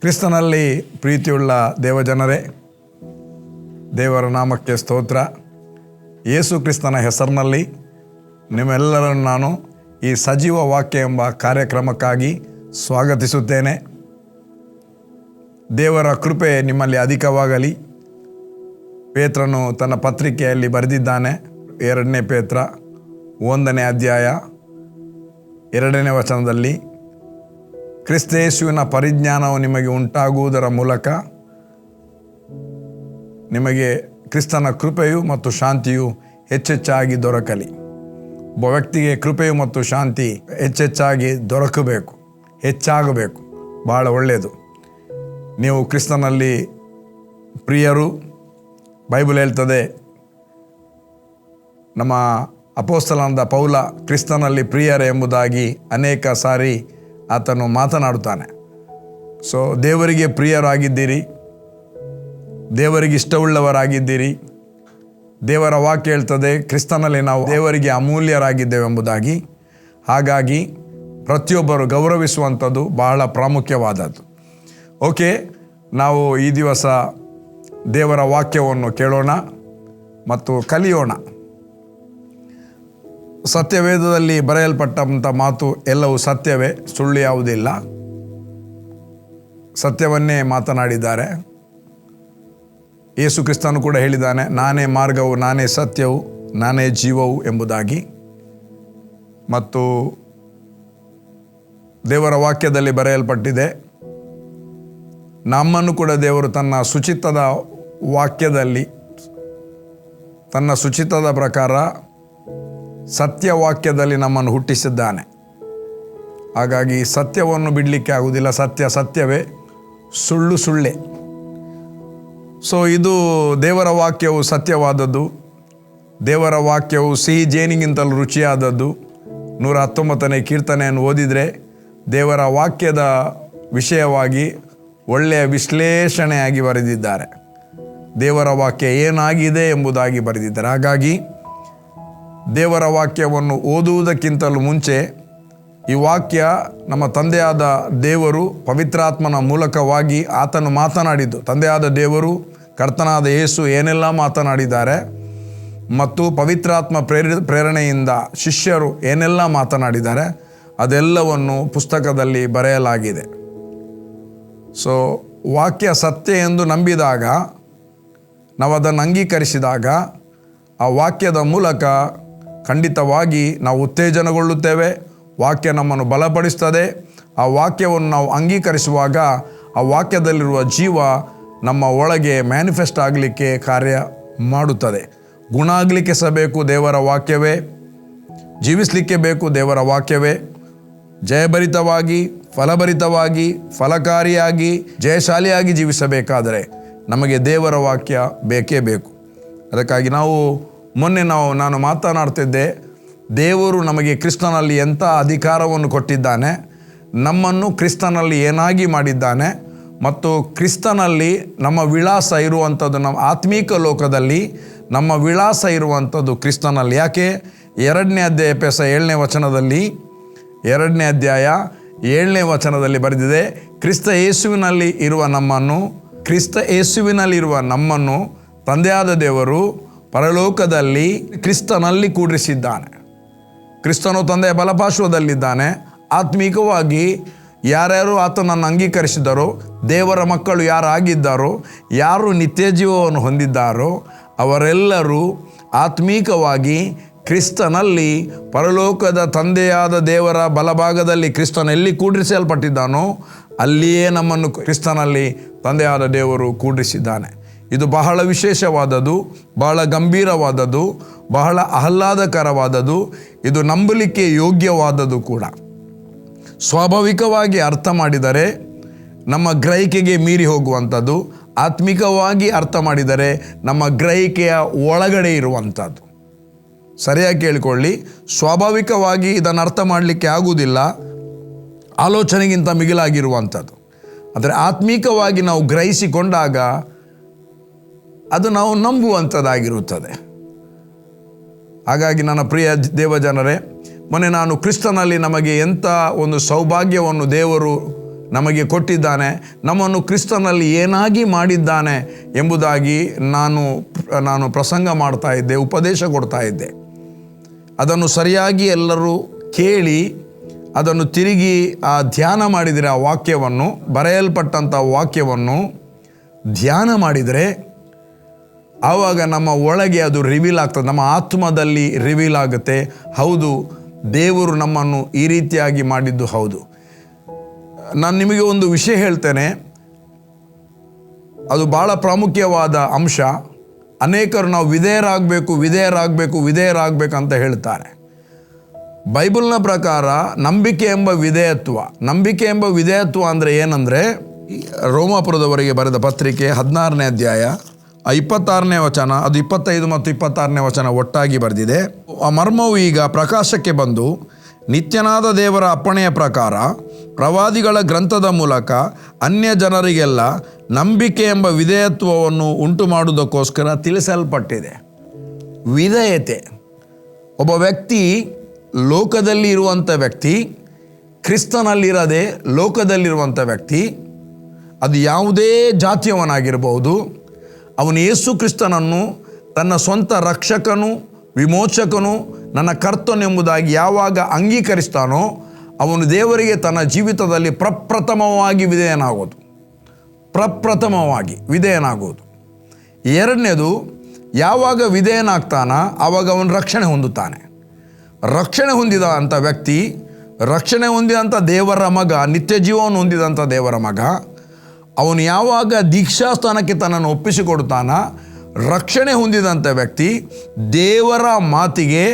ಕ್ರಿಸ್ತನಲ್ಲಿ ಪ್ರೀತಿಯುಳ್ಳ ದೇವಜನರೇ, ದೇವರ ನಾಮಕ್ಕೆ ಸ್ತೋತ್ರ. ಯೇಸು ಕ್ರಿಸ್ತನ ಹೆಸರಿನಲ್ಲಿ ನಿಮ್ಮೆಲ್ಲರನ್ನು ನಾನು ಈ ಸಜೀವ ವಾಕ್ಯ ಎಂಬ ಕಾರ್ಯಕ್ರಮಕ್ಕಾಗಿ ಸ್ವಾಗತಿಸುತ್ತೇನೆ. ದೇವರ ಕೃಪೆ ನಿಮ್ಮಲ್ಲಿ ಅಧಿಕವಾಗಲಿ. ಪೇತ್ರನು ತನ್ನ ಪತ್ರಿಕೆಯಲ್ಲಿ ಬರೆದಿದ್ದಾನೆ, ಎರಡನೇ ಪೇತ್ರ ಒಂದನೇ ಅಧ್ಯಾಯ ಎರಡನೇ ವಚನದಲ್ಲಿ. ಕ್ರಿಸ್ತೇಸುವಿನ ಪರಿಜ್ಞಾನವು ನಿಮಗೆ ಉಂಟಾಗುವುದರ ಮೂಲಕ ನಿಮಗೆ ಕ್ರಿಸ್ತನ ಕೃಪೆಯು ಮತ್ತು ಶಾಂತಿಯು ಹೆಚ್ಚೆಚ್ಚಾಗಿ ದೊರಕಲಿ. ಒಬ್ಬ ವ್ಯಕ್ತಿಗೆ ಕೃಪೆಯು ಮತ್ತು ಶಾಂತಿ ಹೆಚ್ಚೆಚ್ಚಾಗಿ ದೊರಕಬೇಕು, ಹೆಚ್ಚಾಗಬೇಕು ಭಾಳ ಒಳ್ಳೆಯದು. ನೀವು ಕ್ರಿಸ್ತನಲ್ಲಿ ಪ್ರಿಯರು, ಬೈಬಲ್ ಹೇಳ್ತದೆ, ನಮ್ಮ ಅಪೋಸ್ತಲನದ ಪೌಲ ಕ್ರಿಸ್ತನಲ್ಲಿ ಪ್ರಿಯರು ಎಂಬುದಾಗಿ ಅನೇಕ ಸಾರಿ ಆತನು ಮಾತನಾಡುತ್ತಾನೆ. ಸೊ ದೇವರಿಗೆ ಪ್ರಿಯರಾಗಿದ್ದೀರಿ. ದೇವರಿಗೆ ಇಷ್ಟವುಳ್ಳವರಾಗಿದ್ದೀರಿ ದೇವರ ವಾಕ್ಯ ಹೇಳ್ತದೆ, ಕ್ರಿಸ್ತನಲ್ಲಿ ನಾವು ದೇವರಿಗೆ ಅಮೂಲ್ಯರಾಗಿದ್ದೇವೆ ಎಂಬುದಾಗಿ ಹಾಗಾಗಿ, ಪ್ರತಿಯೊಬ್ಬರು ಗೌರವಿಸುವಂಥದ್ದು ಬಹಳ ಪ್ರಾಮುಖ್ಯವಾದದ್ದು. ಓಕೆ, ನಾವು ಈ ದಿವಸ ದೇವರ ವಾಕ್ಯವನ್ನು ಕೇಳೋಣ ಮತ್ತು ಕಲಿಯೋಣ. ಸತ್ಯವೇದದಲ್ಲಿ ಬರೆಯಲ್ಪಟ್ಟಂಥ ಮಾತು ಎಲ್ಲವೂ ಸತ್ಯವೇ, ಸುಳ್ಳು ಯಾವುದಿಲ್ಲ. ಸತ್ಯವನ್ನೇ ಮಾತನಾಡಿದ್ದಾರೆ. ಯೇಸು ಕ್ರಿಸ್ತನು ಕೂಡ ಹೇಳಿದ್ದಾನೆ, ನಾನೇ ಮಾರ್ಗವು, ನಾನೇ ಸತ್ಯವು, ನಾನೇ ಜೀವವು ಎಂಬುದಾಗಿ. ಮತ್ತು ದೇವರ ವಾಕ್ಯದಲ್ಲಿ ಬರೆಯಲ್ಪಟ್ಟಿದೆ, ನಮ್ಮನ್ನು ಕೂಡ ದೇವರು ತನ್ನ ಶುಚಿತ್ವದ ವಾಕ್ಯದಲ್ಲಿ, ತನ್ನ ಶುಚಿತ್ವದ ಪ್ರಕಾರ ಸತ್ಯವಾಕ್ಯದಲ್ಲಿ ನಮ್ಮನ್ನು ಹುಟ್ಟಿಸಿದ್ದಾನೆ. ಹಾಗಾಗಿ ಸತ್ಯವನ್ನು ಬಿಡಲಿಕ್ಕೆ ಆಗುವುದಿಲ್ಲ. ಸತ್ಯ ಸತ್ಯವೇ ಸುಳ್ಳು ಸುಳ್ಳೆ. ಸೊ ಇದು ದೇವರ ವಾಕ್ಯವು ಸತ್ಯವಾದದ್ದು. ದೇವರ ವಾಕ್ಯವು ಸಿಹಿ ಜೇನಿಗಿಂತಲೂ ರುಚಿಯಾದದ್ದು. ನೂರ ಹತ್ತೊಂಬತ್ತನೇ ಕೀರ್ತನೆಯನ್ನು ಓದಿದರೆ ದೇವರ ವಾಕ್ಯದ ವಿಷಯವಾಗಿ ಒಳ್ಳೆಯ ವಿಶ್ಲೇಷಣೆಯಾಗಿ ಬರೆದಿದ್ದಾರೆ. ದೇವರ ವಾಕ್ಯ ಏನಾಗಿದೆ ಎಂಬುದಾಗಿ ಬರೆದಿದ್ದಾರೆ. ಹಾಗಾಗಿ ದೇವರ ವಾಕ್ಯವನ್ನು ಓದುವುದಕ್ಕಿಂತಲೂ ಮುಂಚೆ ಈ ವಾಕ್ಯ ನಮ್ಮ ತಂದೆಯಾದ ದೇವರು ಪವಿತ್ರಾತ್ಮನ ಮೂಲಕವಾಗಿ ಆತನು ಮಾತನಾಡಿದ್ದು. ತಂದೆಯಾದ ದೇವರು, ಕರ್ತನಾದ ಯೇಸು ಏನೆಲ್ಲ ಮಾತನಾಡಿದ್ದಾರೆ ಮತ್ತು ಪವಿತ್ರಾತ್ಮ ಪ್ರೇರಿ, ಪ್ರೇರಣೆಯಿಂದ ಶಿಷ್ಯರು ಏನೆಲ್ಲ ಮಾತನಾಡಿದ್ದಾರೆ ಅದೆಲ್ಲವನ್ನು ಪುಸ್ತಕದಲ್ಲಿ ಬರೆಯಲಾಗಿದೆ. ಸೊ ವಾಕ್ಯ ಸತ್ಯ ಎಂದು ನಂಬಿದಾಗ ನಾವು ಅದನ್ನು ಅಂಗೀಕರಿಸಿದಾಗ, ಆ ವಾಕ್ಯದ ಮೂಲಕ ಖಂಡಿತವಾಗಿ ನಾವು ಉತ್ತೇಜನಗೊಳ್ಳುತ್ತೇವೆ. ವಾಕ್ಯ ನಮ್ಮನ್ನು ಬಲಪಡಿಸ್ತದೆ ಆ ವಾಕ್ಯವನ್ನು ನಾವು ಅಂಗೀಕರಿಸುವಾಗ ಆ ವಾಕ್ಯದಲ್ಲಿರುವ ಜೀವ ನಮ್ಮ ಒಳಗೆ ಮ್ಯಾನಿಫೆಸ್ಟ್ ಆಗಲಿಕ್ಕೆ ಕಾರ್ಯ ಮಾಡುತ್ತದೆ. ಗುಣ ಆಗಲಿಕ್ಕೆ ಸಹ ಬೇಕು ದೇವರ ವಾಕ್ಯವೇ. ಜೀವಿಸಲಿಕ್ಕೆ ಬೇಕು ದೇವರ ವಾಕ್ಯವೇ. ಜಯಭರಿತವಾಗಿ, ಫಲಭರಿತವಾಗಿ, ಫಲಕಾರಿಯಾಗಿ, ಜಯಶಾಲಿಯಾಗಿ ಜೀವಿಸಬೇಕಾದರೆ ನಮಗೆ ದೇವರ ವಾಕ್ಯ ಬೇಕೇ ಬೇಕು. ಅದಕ್ಕಾಗಿ ನಾವು ಮೊನ್ನೆ ನಾವು ನಾನು ಮಾತನಾಡ್ತಿದ್ದೆ, ದೇವರು ನಮಗೆ ಕ್ರಿಸ್ತನಲ್ಲಿ ಎಂಥ ಅಧಿಕಾರವನ್ನು ಕೊಟ್ಟಿದ್ದಾನೆ, ನಮ್ಮನ್ನು ಕ್ರಿಸ್ತನಲ್ಲಿ ಏನಾಗಿ ಮಾಡಿದ್ದಾನೆ, ಮತ್ತು ಕ್ರಿಸ್ತನಲ್ಲಿ ನಮ್ಮ ವಿಳಾಸ ಇರುವಂಥದ್ದು ನಮ್ಮ ಆತ್ಮೀಕ ಲೋಕದಲ್ಲಿ ನಮ್ಮ ವಿಳಾಸ ಇರುವಂಥದ್ದು ಕ್ರಿಸ್ತನಲ್ಲಿ. ಯಾಕೆ? ಎರಡನೇ ಅಧ್ಯಾಯ ಪೆಸ ಏಳನೇ ವಚನದಲ್ಲಿ, ಎರಡನೇ ಅಧ್ಯಾಯ ಏಳನೇ ವಚನದಲ್ಲಿ ಬರೆದಿದೆ, ಕ್ರಿಸ್ತ ಯೇಸುವಿನಲ್ಲಿ ಇರುವ ನಮ್ಮನ್ನು, ಕ್ರಿಸ್ತ ಯೇಸುವಿನಲ್ಲಿರುವ ನಮ್ಮನ್ನು ತಂದೆಯಾದ ದೇವರು ಪರಲೋಕದಲ್ಲಿ ಕ್ರಿಸ್ತನಲ್ಲಿ ಕೂಡಿಸಿದ್ದಾನೆ. ಕ್ರಿಸ್ತನು ತಂದೆಯ ಬಲಪಾರ್ಶ್ವದಲ್ಲಿದ್ದಾನೆ. ಆತ್ಮೀಕವಾಗಿ ಯಾರ್ಯಾರು ಆತನನ್ನು ಅಂಗೀಕರಿಸಿದರೋ, ದೇವರ ಮಕ್ಕಳು ಯಾರಾಗಿದ್ದಾರೋ, ಯಾರು ನಿತ್ಯ ಜೀವವನ್ನು ಹೊಂದಿದ್ದಾರೋ, ಅವರೆಲ್ಲರೂ ಆತ್ಮೀಕವಾಗಿ ಕ್ರಿಸ್ತನಲ್ಲಿ ಪರಲೋಕದ ತಂದೆಯಾದ ದೇವರ ಬಲಭಾಗದಲ್ಲಿ ಕ್ರಿಸ್ತನೆಲ್ಲಿ ಕೂಡಿಸಲ್ಪಟ್ಟಿದ್ದಾನೋ, ಅಲ್ಲಿಯೇ ನಮ್ಮನ್ನು ಕ್ರಿಸ್ತನಲ್ಲಿ ತಂದೆಯಾದ ದೇವರು ಕೂಡಿಸಿದ್ದಾನೆ. ಇದು ಬಹಳ ವಿಶೇಷವಾದದ್ದು, ಬಹಳ ಗಂಭೀರವಾದದ್ದು, ಬಹಳ ಆಹ್ಲಾದಕರವಾದದ್ದು, ಇದು ನಂಬಲಿಕ್ಕೆ ಯೋಗ್ಯವಾದದ್ದು ಕೂಡ. ಸ್ವಾಭಾವಿಕವಾಗಿ ಅರ್ಥ ಮಾಡಿದರೆ ನಮ್ಮ ಗ್ರಹಿಕೆಗೆ ಮೀರಿ ಹೋಗುವಂಥದ್ದು, ಆತ್ಮಿಕವಾಗಿ ಅರ್ಥ ಮಾಡಿದರೆ ನಮ್ಮ ಗ್ರಹಿಕೆಯ ಒಳಗಡೆ ಇರುವಂಥದ್ದು. ಸರಿಯಾಗಿ ಕೇಳಿಕೊಳ್ಳಿ, ಸ್ವಾಭಾವಿಕವಾಗಿ ಇದನ್ನು ಅರ್ಥ ಮಾಡಲಿಕ್ಕೆ ಆಗುವುದಿಲ್ಲ, ಆಲೋಚನೆಗಿಂತ ಮಿಗಿಲಾಗಿರುವಂಥದ್ದು. ಆದರೆ ಆತ್ಮೀಕವಾಗಿ ನಾವು ಗ್ರಹಿಸಿಕೊಂಡಾಗ ಅದು ನಾವು ನಂಬುವಂಥದ್ದಾಗಿರುತ್ತದೆ. ಹಾಗಾಗಿ ನನ್ನ ಪ್ರಿಯ ದೇವಜನರೇ, ಮೊನ್ನೆ ನಾನು ಕ್ರಿಸ್ತನಲ್ಲಿ ನಮಗೆ ಎಂಥ ಒಂದು ಸೌಭಾಗ್ಯವನ್ನು ದೇವರು ನಮಗೆ ಕೊಟ್ಟಿದ್ದಾನೆ, ನಮ್ಮನ್ನು ಕ್ರಿಸ್ತನಲ್ಲಿ ಏನಾಗಿ ಮಾಡಿದ್ದಾನೆ ಎಂಬುದಾಗಿ ನಾನು ನಾನು ಪ್ರಸಂಗ ಮಾಡ್ತಾ ಇದ್ದೆ, ಉಪದೇಶ ಕೊಡ್ತಾ ಇದ್ದೆ. ಅದನ್ನು ಸರಿಯಾಗಿ ಎಲ್ಲರೂ ಕೇಳಿ, ಅದನ್ನು ತಿರುಗಿ ಆ ಧ್ಯಾನ ಮಾಡಿದರೆ ಆ ವಾಕ್ಯವನ್ನು, ಬರೆಯಲ್ಪಟ್ಟಂಥ ವಾಕ್ಯವನ್ನು ಧ್ಯಾನ ಮಾಡಿದರೆ ಆವಾಗ ನಮ್ಮ ಒಳಗೆ ಅದು ರಿವೀಲ್ ಆಗ್ತದೆ. ನಮ್ಮ ಆತ್ಮದಲ್ಲಿ ರಿವೀಲ್ ಆಗುತ್ತೆ. ಹೌದು, ದೇವರು ನಮ್ಮನ್ನು ಈ ರೀತಿಯಾಗಿ ಮಾಡಿದ್ದು ಹೌದು. ನಾನು ನಿಮಗೆ ಒಂದು ವಿಷಯ ಹೇಳ್ತೇನೆ. ಅದು ಭಾಳ ಪ್ರಾಮುಖ್ಯವಾದ ಅಂಶ. ಅನೇಕರು ನಾವು ವಿಧೇಯರಾಗಬೇಕು ವಿಧೇಯರಾಗಬೇಕು ವಿಧೇಯರಾಗಬೇಕು ಅಂತ ಹೇಳ್ತಾರೆ. ಬೈಬಲ್ನ ಪ್ರಕಾರ ನಂಬಿಕೆ ಎಂಬ ವಿಧೇಯತ್ವ. ನಂಬಿಕೆ ಎಂಬ ವಿಧೇಯತ್ವ ಅಂದರೆ ಏನಂದರೆ ರೋಮಾಪುರದವರೆಗೆ ಬರೆದ ಪತ್ರಿಕೆ ಹದಿನಾರನೇ ಅಧ್ಯಾಯ. ಇಪ್ಪತ್ತಾರನೇ ವಚನ, ಅದು ಇಪ್ಪತ್ತೈದು ಮತ್ತು ಇಪ್ಪತ್ತಾರನೇ ವಚನ ಒಟ್ಟಾಗಿ ಬರೆದಿದೆ. ಆ ಮರ್ಮವು ಈಗ ಪ್ರಕಾಶಕ್ಕೆ ಬಂದು, ನಿತ್ಯನಾದ ದೇವರ ಅಪ್ಪಣೆಯ ಪ್ರಕಾರ, ಪ್ರವಾದಿಗಳ ಗ್ರಂಥದ ಮೂಲಕ ಅನ್ಯ ಜನರಿಗೆಲ್ಲ ನಂಬಿಕೆ ಎಂಬ ವಿಧೇಯತ್ವವನ್ನು ಉಂಟು ಮಾಡುವುದಕ್ಕೋಸ್ಕರ ತಿಳಿಸಲ್ಪಟ್ಟಿದೆ. ವಿಧೇಯತೆ. ಒಬ್ಬ ವ್ಯಕ್ತಿ ಲೋಕದಲ್ಲಿ ಇರುವಂಥ ವ್ಯಕ್ತಿ, ಕ್ರಿಸ್ತನಲ್ಲಿರದೆ ಲೋಕದಲ್ಲಿರುವಂಥ ವ್ಯಕ್ತಿ, ಅದು ಯಾವುದೇ ಜಾತಿಯವನಾಗಿರಬಹುದು ಅವನು ಯೇಸು ಕ್ರಿಸ್ತನನ್ನು ತನ್ನ ಸ್ವಂತ ರಕ್ಷಕನು, ವಿಮೋಚಕನು, ನನ್ನ ಕರ್ತನೆಂಬುದಾಗಿ ಯಾವಾಗ ಅಂಗೀಕರಿಸ್ತಾನೋ ಅವನು ದೇವರಿಗೆ ತನ್ನ ಜೀವಿತದಲ್ಲಿ ಪ್ರಪ್ರಥಮವಾಗಿ ವಿಧೇಯನಾಗೋದು. ಪ್ರಪ್ರಥಮವಾಗಿ ವಿಧೇಯನಾಗೋದು. ಎರಡನೇದು, ಯಾವಾಗ ವಿಧೇಯನಾಗ್ತಾನ ಆವಾಗ ಅವನು ರಕ್ಷಣೆ ಹೊಂದುತ್ತಾನೆ. ರಕ್ಷಣೆ ಹೊಂದಿದ ಅಂಥ ವ್ಯಕ್ತಿ, ರಕ್ಷಣೆ ಹೊಂದಿದಂಥ ದೇವರ ಮಗ, ನಿತ್ಯ ಜೀವವನ್ನು ಹೊಂದಿದಂಥ ದೇವರ ಮಗ ಅವನು ಯಾವಾಗ ದೀಕ್ಷಾಸ್ಥಾನಕ್ಕೆ ತನ್ನನ್ನು ಒಪ್ಪಿಸಿಕೊಡ್ತಾನ ರಕ್ಷಣೆ ಹೊಂದಿದಂಥ ವ್ಯಕ್ತಿ ದೇವರ ಮಾತಿಗೆ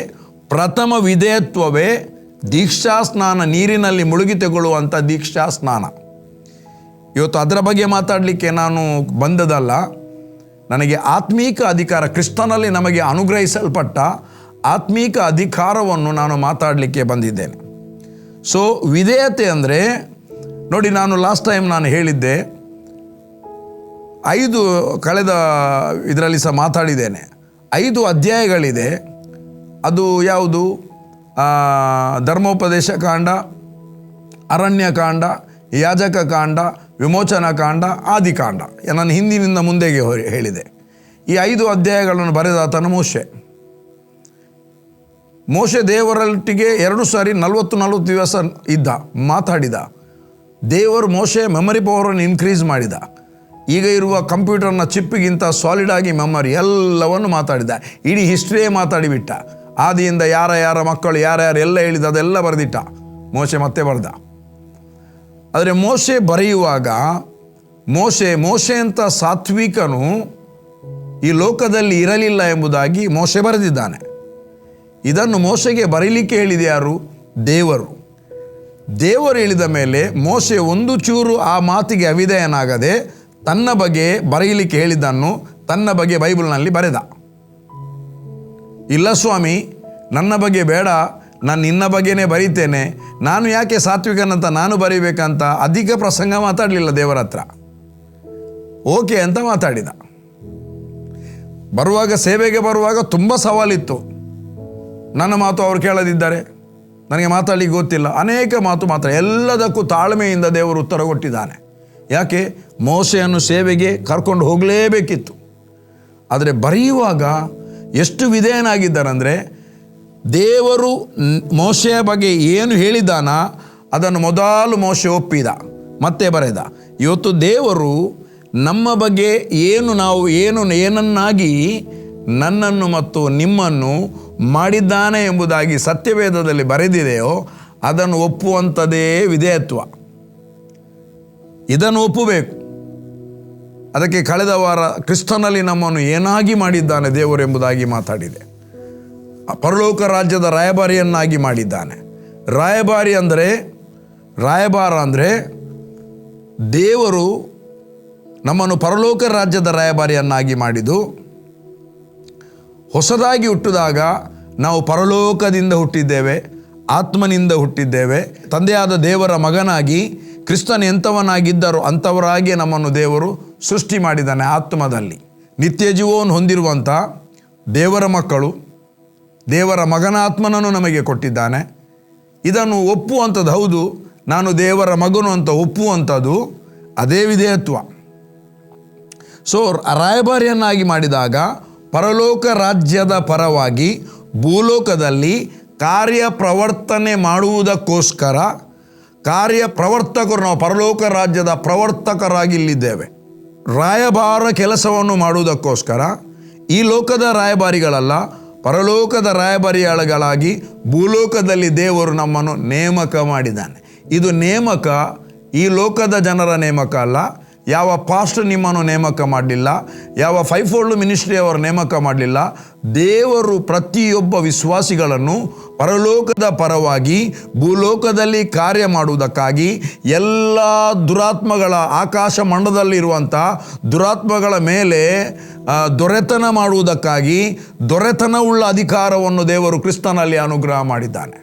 ಪ್ರಥಮ ವಿಧೇಯತ್ವವೇ ದೀಕ್ಷಾ ಸ್ನಾನ ನೀರಿನಲ್ಲಿ ಮುಳುಗಿ ತಗೊಳ್ಳುವಂಥ ದೀಕ್ಷಾ ಸ್ನಾನ ಇವತ್ತು ಅದರ ಬಗ್ಗೆ ಮಾತಾಡಲಿಕ್ಕೆ ನಾನು ಬಂದದಲ್ಲ. ನನಗೆ ಆತ್ಮೀಕ ಅಧಿಕಾರ, ಕ್ರಿಸ್ತನಲ್ಲಿ ನಮಗೆ ಅನುಗ್ರಹಿಸಲ್ಪಟ್ಟ ಆತ್ಮೀಕ ಅಧಿಕಾರವನ್ನು ನಾನು ಮಾತಾಡಲಿಕ್ಕೆ ಬಂದಿದ್ದೇನೆ. ಸೊ ವಿಧೇಯತೆ ಅಂದರೆ ನೋಡಿ ನಾನು ಲಾಸ್ಟ್ ಟೈಮ್ ನಾನು ಹೇಳಿದ್ದೆ ಐದು ಕಳೆದ ಇದರಲ್ಲಿ ಸಹ ಮಾತಾಡಿದ್ದೇನೆ. ಐದು ಅಧ್ಯಾಯಗಳಿದೆ. ಅದು ಯಾವುದು? ಧರ್ಮೋಪದೇಶ ಕಾಂಡ ಅರಣ್ಯಕಾಂಡ ಯಾಜಕ ಕಾಂಡ, ವಿಮೋಚನಾ ಕಾಂಡ ಆದಿಕಾಂಡ ನಾನು ಹಿಂದಿನಿಂದ ಮುಂದೆಗೆ ಹೇಳಿದೆ. ಈ ಐದು ಅಧ್ಯಾಯಗಳನ್ನು ಬರೆದಾತನ ಮೋಶೆ. ಮೋಶೆ ದೇವರೊಟ್ಟಿಗೆ ಎರಡು ಸಾರಿ ನಲವತ್ತು ನಲವತ್ತು ದಿವಸ ಇದ್ದ, ಮಾತಾಡಿದ. ದೇವರು ಮೋಶೆ ಮೆಮರಿ ಪವರನ್ನು ಇನ್ಕ್ರೀಸ್ ಮಾಡಿದ. ಈಗ ಇರುವ ಕಂಪ್ಯೂಟರ್ನ ಚಿಪ್ಪಿಗಿಂತ ಸಾಲಿಡ್ ಆಗಿ ಮೆಮರಿ ಎಲ್ಲವನ್ನು ಮಾತಾಡಿದ. ಇಡೀ ಹಿಸ್ಟ್ರಿಯೇ ಮಾತಾಡಿಬಿಟ್ಟ. ಆದಿಯಿಂದ ಯಾರ ಯಾರ ಮಕ್ಕಳು ಯಾರ್ಯಾರು ಎಲ್ಲ ಹೇಳಿದ, ಅದೆಲ್ಲ ಬರೆದಿಟ್ಟ. ಮೋಸೆ ಮತ್ತೆ ಬರೆದ. ಆದರೆ ಮೋಶೆ ಬರೆಯುವಾಗ, ಮೋಶೆ ಮೋಶೆ ಅಂತ ಸಾತ್ವಿಕನು ಈ ಲೋಕದಲ್ಲಿ ಇರಲಿಲ್ಲ ಎಂಬುದಾಗಿ ಮೋಸೆ ಬರೆದಿದ್ದಾನೆ. ಇದನ್ನು ಮೋಶೆಗೆ ಬರೀಲಿಕ್ಕೆ ಹೇಳಿದ ಯಾರು? ದೇವರು. ದೇವರು ಹೇಳಿದ ಮೇಲೆ ಮೋಶೆ ಒಂದು ಚೂರು ಆ ಮಾತಿಗೆ ಅವಿಧೇಯನಾಗದೆ ತನ್ನ ಬಗ್ಗೆ ಬರೆಯಲಿಕ್ಕೆ ಹೇಳಿದ್ದನ್ನು ತನ್ನ ಬಗ್ಗೆ ಬೈಬಲ್ನಲ್ಲಿ ಬರೆದ. ಇಲ್ಲ ಸ್ವಾಮಿ, ನನ್ನ ಬಗ್ಗೆ ಬೇಡ, ನಾನು ನಿನ್ನ ಬಗ್ಗೆನೇ ಬರೀತೇನೆ, ನಾನು ಯಾಕೆ ಸಾತ್ವಿಕನಂತ ನಾನು ಬರೀಬೇಕಂತ ಅಧಿಕ ಪ್ರಸಂಗ ಮಾತಾಡಲಿಲ್ಲ ದೇವರ ಹತ್ರ. ಓಕೆ ಅಂತ ಮಾತಾಡಿದ. ಬರುವಾಗ, ಸೇವೆಗೆ ಬರುವಾಗ ತುಂಬ ಸವಾಲಿತ್ತು. ನನ್ನ ಮಾತು ಅವರು ಕೇಳದಿದ್ದಾರೆ? ನನಗೆ ಮಾತಾಡಲಿಕ್ಕೆ ಗೊತ್ತಿಲ್ಲ. ಅನೇಕ ಮಾತು ಮಾತ್ರ ಎಲ್ಲದಕ್ಕೂ ತಾಳ್ಮೆಯಿಂದ ದೇವರು ಉತ್ತರ ಕೊಟ್ಟಿದ್ದಾನೆ. ಯಾಕೆ? ಮೋಸೆಯನ್ನು ಸೇವೆಗೆ ಕರ್ಕೊಂಡು ಹೋಗಲೇಬೇಕಿತ್ತು. ಆದರೆ ಬರೆಯುವಾಗ ಎಷ್ಟು ವಿಧೇಯನಾಗಿದ್ದಾರಂದರೆ ದೇವರು ಮೋಸೆಯ ಬಗ್ಗೆ ಏನು ಹೇಳಿದ್ದಾನ ಅದನ್ನು ಮೊದಲು ಮೋಸೆ ಒಪ್ಪಿದ, ಮತ್ತೆ ಬರೆದ. ಇವತ್ತು ದೇವರು ನಮ್ಮ ಬಗ್ಗೆ ಏನು ನಾವು ಏನು ಏನನ್ನಾಗಿ ನನ್ನನ್ನು ಮತ್ತು ನಿಮ್ಮನ್ನು ಮಾಡಿದ್ದಾನೆ ಎಂಬುದಾಗಿ ಸತ್ಯವೇದದಲ್ಲಿ ಬರೆದಿದೆಯೋ, ಅದನ್ನು ಒಪ್ಪುವಂಥದ್ದೇ ವಿಧೇಯತ್ವ. ಇದನ್ನು ಒಪ್ಪಬೇಕು. ಅದಕ್ಕೆ ಕಳೆದ ವಾರ ಕ್ರಿಸ್ತನಲ್ಲಿ ನಮ್ಮನ್ನು ಏನಾಗಿ ಮಾಡಿದ್ದಾನೆ ದೇವರು ಎಂಬುದಾಗಿ ಮಾತಾಡಿದೆ. ಪರಲೋಕ ರಾಜ್ಯದ ರಾಯಭಾರಿಯನ್ನಾಗಿ ಮಾಡಿದ್ದಾನೆ. ರಾಯಭಾರಿ ಅಂದರೆ, ರಾಯಭಾರ ಅಂದರೆ ದೇವರು ನಮ್ಮನ್ನು ಪರಲೋಕ ರಾಜ್ಯದ ರಾಯಭಾರಿಯನ್ನಾಗಿ ಮಾಡಿದ್ದು, ಹೊಸದಾಗಿ ಹುಟ್ಟಿದಾಗ ನಾವು ಪರಲೋಕದಿಂದ ಹುಟ್ಟಿದ್ದೇವೆ, ಆತ್ಮನಿಂದ ಹುಟ್ಟಿದ್ದೇವೆ, ತಂದೆಯಾದ ದೇವರ ಮಗನಾಗಿ ಕ್ರಿಸ್ತನ ಎಂಥವನಾಗಿದ್ದರೋ ಅಂಥವರಾಗಿ ನಮ್ಮನ್ನು ದೇವರು ಸೃಷ್ಟಿ ಮಾಡಿದ್ದಾನೆ ಆತ್ಮದಲ್ಲಿ. ನಿತ್ಯ ಜೀವವನ್ನು ಹೊಂದಿರುವಂಥ ದೇವರ ಮಕ್ಕಳು, ದೇವರ ಮಗನ ಆತ್ಮನನ್ನು ನಮಗೆ ಕೊಟ್ಟಿದ್ದಾನೆ. ಇದನ್ನು ಒಪ್ಪುವಂಥದ್ದು ಹೌದು, ನಾನು ದೇವರ ಮಗನು ಅಂತ ಒಪ್ಪುವಂಥದ್ದು ಅದೇ ವಿಧೇಯತ್ವ. ಸೊ ರಾಯಭಾರಿಯನ್ನಾಗಿ ಮಾಡಿದಾಗ ಪರಲೋಕ ರಾಜ್ಯದ ಪರವಾಗಿ ಭೂಲೋಕದಲ್ಲಿ ಕಾರ್ಯ ಪ್ರವರ್ತನೆ ಮಾಡುವುದಕ್ಕೋಸ್ಕರ ಕಾರ್ಯ ಪ್ರವರ್ತಕರು ನಾವು ಪರಲೋಕ ರಾಜ್ಯದ ಪ್ರವರ್ತಕರಾಗಿ ಇಲ್ಲಿದ್ದೇವೆ ರಾಯಭಾರ ಕೆಲಸವನ್ನು ಮಾಡುವುದಕ್ಕೋಸ್ಕರ ಈ ಲೋಕದ ರಾಯಭಾರಿಗಳಲ್ಲ, ಪರಲೋಕದ ರಾಯಭಾರಿಗಳಾಗಿ ಭೂಲೋಕದಲ್ಲಿ ದೇವರು ನಮ್ಮನ್ನು ನೇಮಕ ಮಾಡಿದ್ದಾನೆ. ಇದು ನೇಮಕ, ಈ ಲೋಕದ ಜನರ ನೇಮಕ ಅಲ್ಲ, ಯಾವ ಪಾಸ್ಟ್ ನಿಮ್ಮನ್ನು ನೇಮಕ ಮಾಡಲಿಲ್ಲ, ಯಾವ ಫೈಫೋಲ್ಡ್ ಫೋಲ್ಡ್ ಮಿನಿಸ್ಟ್ರಿ ಅವರು ನೇಮಕ ಮಾಡಲಿಲ್ಲ, ದೇವರು ಪ್ರತಿಯೊಬ್ಬ ವಿಶ್ವಾಸಿಗಳನ್ನು ಪರಲೋಕದ ಪರವಾಗಿ ಭೂಲೋಕದಲ್ಲಿ ಕಾರ್ಯ ಮಾಡುವುದಕ್ಕಾಗಿ ಎಲ್ಲ ದುರಾತ್ಮಗಳ ಆಕಾಶ ಮಂಡದಲ್ಲಿರುವಂಥ ದುರಾತ್ಮಗಳ ಮೇಲೆ ದೊರೆತನ ಮಾಡುವುದಕ್ಕಾಗಿ ದೊರೆತನವುಳ್ಳ ಅಧಿಕಾರವನ್ನು ದೇವರು ಕ್ರಿಸ್ತನಲ್ಲಿ ಅನುಗ್ರಹ ಮಾಡಿದ್ದಾನೆ.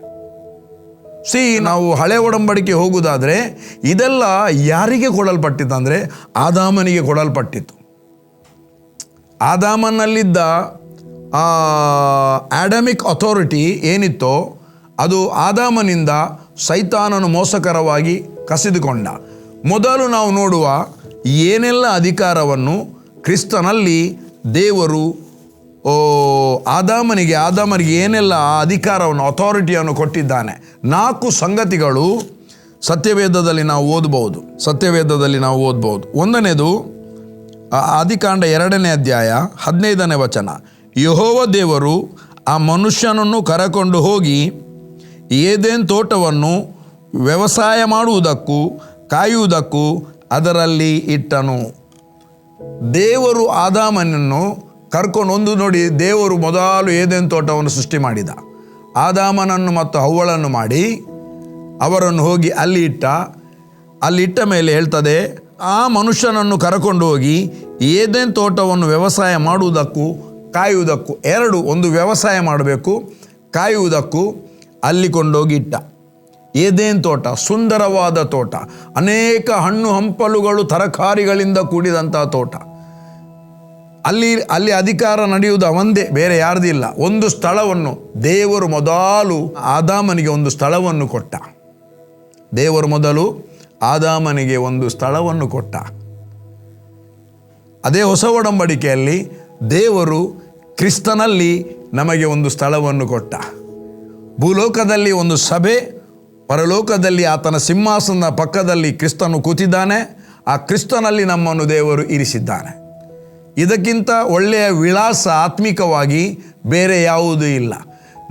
ಸಿ ನಾವು ಹಳೆ ಒಡಂಬಡಿಕೆ ಹೋಗುವುದಾದರೆ ಇದೆಲ್ಲ ಯಾರಿಗೆ ಕೊಡಲ್ಪಟ್ಟಿತ್ತು ಅಂದರೆ ಆದಾಮನಿಗೆ ಕೊಡಲ್ಪಟ್ಟಿತ್ತು. ಆದಾಮನಲ್ಲಿದ್ದ ಆಡಮಿಕ್ ಅಥಾರಿಟಿ ಏನಿತ್ತೋ ಅದು ಆದಾಮನಿಂದ ಸೈತಾನನು ಮೋಸಕರವಾಗಿ ಕಸಿದುಕೊಂಡ. ಮೊದಲು ನಾವು ನೋಡುವ ಏನೆಲ್ಲ ಅಧಿಕಾರವನ್ನು ಕ್ರಿಸ್ತನಲ್ಲಿ ದೇವರು, ಓ, ಆದಾಮನಿಗೆ ಆದಾಮನಿಗೆ ಏನೆಲ್ಲ ಆ ಅಧಿಕಾರವನ್ನು, ಅಥಾರಿಟಿಯನ್ನು ಕೊಟ್ಟಿದ್ದಾನೆ. ನಾಲ್ಕು ಸಂಗತಿಗಳು ಸತ್ಯವೇದದಲ್ಲಿ ನಾವು ಓದಬಹುದು. ಸತ್ಯವೇದದಲ್ಲಿ ನಾವು ಓದಬಹುದು. ಒಂದನೇದು ಆ ಆದಿಕಾಂಡ ಎರಡನೇ ಅಧ್ಯಾಯ ಹದಿನೈದನೇ ವಚನ. ಯಹೋವ ದೇವರು ಆ ಮನುಷ್ಯನನ್ನು ಕರಕೊಂಡು ಹೋಗಿ ಏದೇನ್ ತೋಟವನ್ನು ವ್ಯವಸಾಯ ಮಾಡುವುದಕ್ಕೂ ಕಾಯುವುದಕ್ಕೂ ಅದರಲ್ಲಿ ಇಟ್ಟನು. ದೇವರು ಆದಾಮನನ್ನು ಕರ್ಕೊಂಡು ಒಂದು ನೋಡಿ ದೇವರು ಮೊದಲು ಏದೇನ್ ತೋಟವನ್ನು ಸೃಷ್ಟಿ ಮಾಡಿದ. ಆದಾಮನನ್ನು ಮತ್ತು ಹವ್ವಳನ್ನು ಮಾಡಿ ಅವರನ್ನು ಹೋಗಿ ಅಲ್ಲಿ ಇಟ್ಟ. ಅಲ್ಲಿ ಇಟ್ಟ ಮೇಲೆ ಹೇಳ್ತದೆ, ಆ ಮನುಷ್ಯನನ್ನು ಕರಕೊಂಡು ಹೋಗಿ ಏದೇನ್ ತೋಟವನ್ನು ವ್ಯವಸಾಯ ಮಾಡುವುದಕ್ಕೂ ಕಾಯುವುದಕ್ಕೂ, ಎರಡು, ಒಂದು ವ್ಯವಸಾಯ ಮಾಡಬೇಕು. ಕಾಯುವುದಕ್ಕೂ ಅಲ್ಲಿ ಕೊಂಡೋಗಿ ಇಟ್ಟ. ಏದೇನ್ ತೋಟ? ಸುಂದರವಾದ ತೋಟ. ಅನೇಕ ಹಣ್ಣು ಹಂಪಲುಗಳು ತರಕಾರಿಗಳಿಂದ ಕೂಡಿದಂಥ ತೋಟ. ಅಲ್ಲಿ ಅಲ್ಲಿ ಅಧಿಕಾರ ನಡೆಯುವುದು ಒಂದೇ ಬೇರೆ ಯಾರ್ದಿಲ್ಲ ಒಂದು ಸ್ಥಳವನ್ನು ದೇವರು ಮೊದಲು ಆದಾಮನಿಗೆ ಒಂದು ಸ್ಥಳವನ್ನು ಕೊಟ್ಟ. ದೇವರು ಮೊದಲು ಆದಾಮನಿಗೆ ಒಂದು ಸ್ಥಳವನ್ನು ಕೊಟ್ಟ. ಅದೇ ಹೊಸ ಒಡಂಬಡಿಕೆಯಲ್ಲಿ ದೇವರು ಕ್ರಿಸ್ತನಲ್ಲಿ ನಮಗೆ ಒಂದು ಸ್ಥಳವನ್ನು ಕೊಟ್ಟ. ಭೂಲೋಕದಲ್ಲಿ ಒಂದು ಸಭೆ, ಪರಲೋಕದಲ್ಲಿ ಆತನ ಸಿಂಹಾಸನದ ಪಕ್ಕದಲ್ಲಿ ಕ್ರಿಸ್ತನು ಕೂತಿದ್ದಾನೆ, ಆ ಕ್ರಿಸ್ತನಲ್ಲಿ ನಮ್ಮನ್ನು ದೇವರು ಇರಿಸಿದ್ದಾನೆ. ಇದಕ್ಕಿಂತ ಒಳ್ಳೆಯ ವಿಳಾಸ ಆತ್ಮಿಕವಾಗಿ ಬೇರೆ ಯಾವುದೂ ಇಲ್ಲ.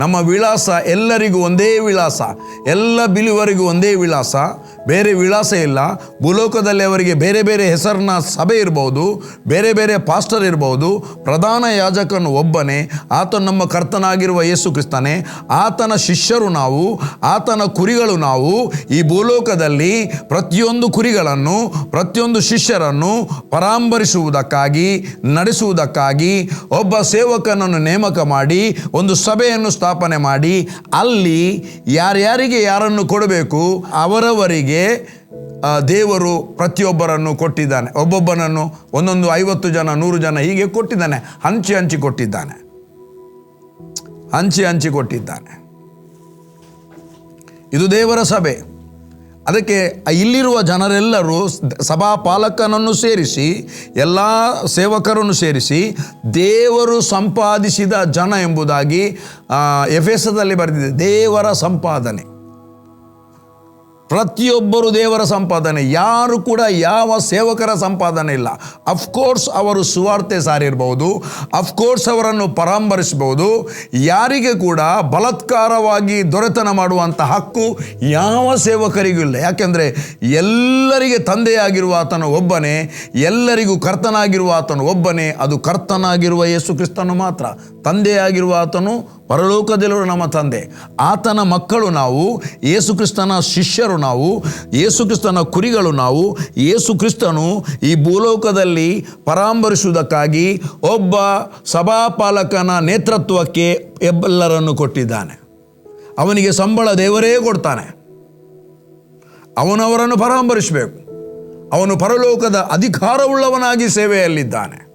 ನಮ್ಮ ವಿಳಾಸ ಎಲ್ಲರಿಗೂ ಒಂದೇ ವಿಳಾಸ, ಎಲ್ಲ ಬಿಲಿವರಿಗೂ ಒಂದೇ ವಿಳಾಸ ಬೇರೆ ವಿಳಾಸ ಇಲ್ಲ. ಭೂಲೋಕದಲ್ಲಿ ಅವರಿಗೆ ಬೇರೆ ಬೇರೆ ಹೆಸರಿನ ಸಭೆ ಇರ್ಬೋದು, ಬೇರೆ ಬೇರೆ ಪಾಸ್ಟರ್ ಇರ್ಬೋದು, ಪ್ರಧಾನ ಯಾಜಕನು ಒಬ್ಬನೇ ಆತ ನಮ್ಮ ಕರ್ತನಾಗಿರುವ ಯೇಸು ಕ್ರಿಸ್ತನೇ, ಆತನ ಶಿಷ್ಯರು ನಾವು, ಆತನ ಕುರಿಗಳು ನಾವು, ಈ ಭೂಲೋಕದಲ್ಲಿ ಪ್ರತಿಯೊಂದು ಕುರಿಗಳನ್ನು, ಪ್ರತಿಯೊಂದು ಶಿಷ್ಯರನ್ನು ಪರಾಂಬರಿಸುವುದಕ್ಕಾಗಿ, ನಡೆಸುವುದಕ್ಕಾಗಿ ಒಬ್ಬ ಸೇವಕನನ್ನು ನೇಮಕ ಮಾಡಿ, ಒಂದು ಸಭೆಯನ್ನು ಸ್ಥಾಪನೆ ಮಾಡಿ, ಅಲ್ಲಿ ಯಾರ್ಯಾರಿಗೆ ಯಾರನ್ನು ಕೊಡಬೇಕು, ಅವರವರಿಗೆ ಆ, ದೇವರು ಪ್ರತಿಯೊಬ್ಬರನ್ನು ಕೊಟ್ಟಿದ್ದಾನೆ. ಒಬ್ಬೊಬ್ಬನನ್ನು ಒಂದೊಂದು ಐವತ್ತು ಜನ ನೂರು ಜನ ಹೀಗೆ ಕೊಟ್ಟಿದ್ದಾನೆ. ಹಂಚಿ ಹಂಚಿ ಕೊಟ್ಟಿದ್ದಾನೆ. ಹಂಚಿ ಹಂಚಿ ಕೊಟ್ಟಿದ್ದಾನೆ. ಇದು ದೇವರ ಸಭೆ. ಅದಕ್ಕೆ ಇಲ್ಲಿರುವ ಜನರೆಲ್ಲರೂ ಸಭಾಪಾಲಕನನ್ನು ಸೇರಿಸಿ ಎಲ್ಲ ಸೇವಕರನ್ನು ಸೇರಿಸಿ ದೇವರು ಸಂಪಾದಿಸಿದ ಜನ ಎಂಬುದಾಗಿ ಎಫೆಸದಲ್ಲಿ ಬರೆದಿದೆ. ದೇವರ ಸಂಪಾದನೆ. ಪ್ರತಿಯೊಬ್ಬರು ದೇವರ ಸಂಪಾದನೆ, ಯಾರು ಕೂಡ ಯಾವ ಸೇವಕರ ಸಂಪಾದನೆ ಇಲ್ಲ. ಅಫ್ಕೋರ್ಸ್ ಅವರು ಸುವಾರ್ತೆ ಸಾರಿರ್ಬೋದು ಅಫ್ಕೋರ್ಸ್ ಅವರನ್ನು ಪರಾಮರಿಸಬಹುದು ಯಾರಿಗೆ ಕೂಡ ಬಲಾತ್ಕಾರವಾಗಿ ದೊರೆತನ ಮಾಡುವಂಥ ಹಕ್ಕು ಯಾವ ಸೇವಕರಿಗೂ ಇಲ್ಲ. ಯಾಕೆಂದರೆ ಎಲ್ಲರಿಗೆ ತಂದೆಯಾಗಿರುವ ಆತನು ಒಬ್ಬನೇ, ಎಲ್ಲರಿಗೂ ಕರ್ತನಾಗಿರುವ ಆತನು ಒಬ್ಬನೇ, ಅದು ಕರ್ತನಾಗಿರುವ ಯೇಸು ಕ್ರಿಸ್ತನು ಮಾತ್ರ. ತಂದೆಯಾಗಿರುವ ಆತನು ಪರಲೋಕದಲ್ಲಿರುವ ನಮ್ಮ ತಂದೆ. ಆತನ ಮಕ್ಕಳು ನಾವು, ಯೇಸುಕ್ರಿಸ್ತನ ಶಿಷ್ಯರು ನಾವು, ಯೇಸುಕ್ರಿಸ್ತನ ಕುರಿಗಳು ನಾವು ಯೇಸು ಕ್ರಿಸ್ತನು ಈ ಭೂಲೋಕದಲ್ಲಿ ಪರಾಂಬರಿಸುವುದಕ್ಕಾಗಿ ಒಬ್ಬ ಸಭಾಪಾಲಕನ ನೇತೃತ್ವಕ್ಕೆ ಎಲ್ಲರನ್ನು ಕೊಟ್ಟಿದ್ದಾನೆ. ಅವನಿಗೆ ಸಂಬಳ ದೇವರೇ ಕೊಡ್ತಾನೆ. ಅವನವರನ್ನು ಪರಾಂಬರಿಸಬೇಕು. ಅವನು ಪರಲೋಕದ ಅಧಿಕಾರವುಳ್ಳವನಾಗಿ ಸೇವೆಯಲ್ಲಿದ್ದಾನೆ.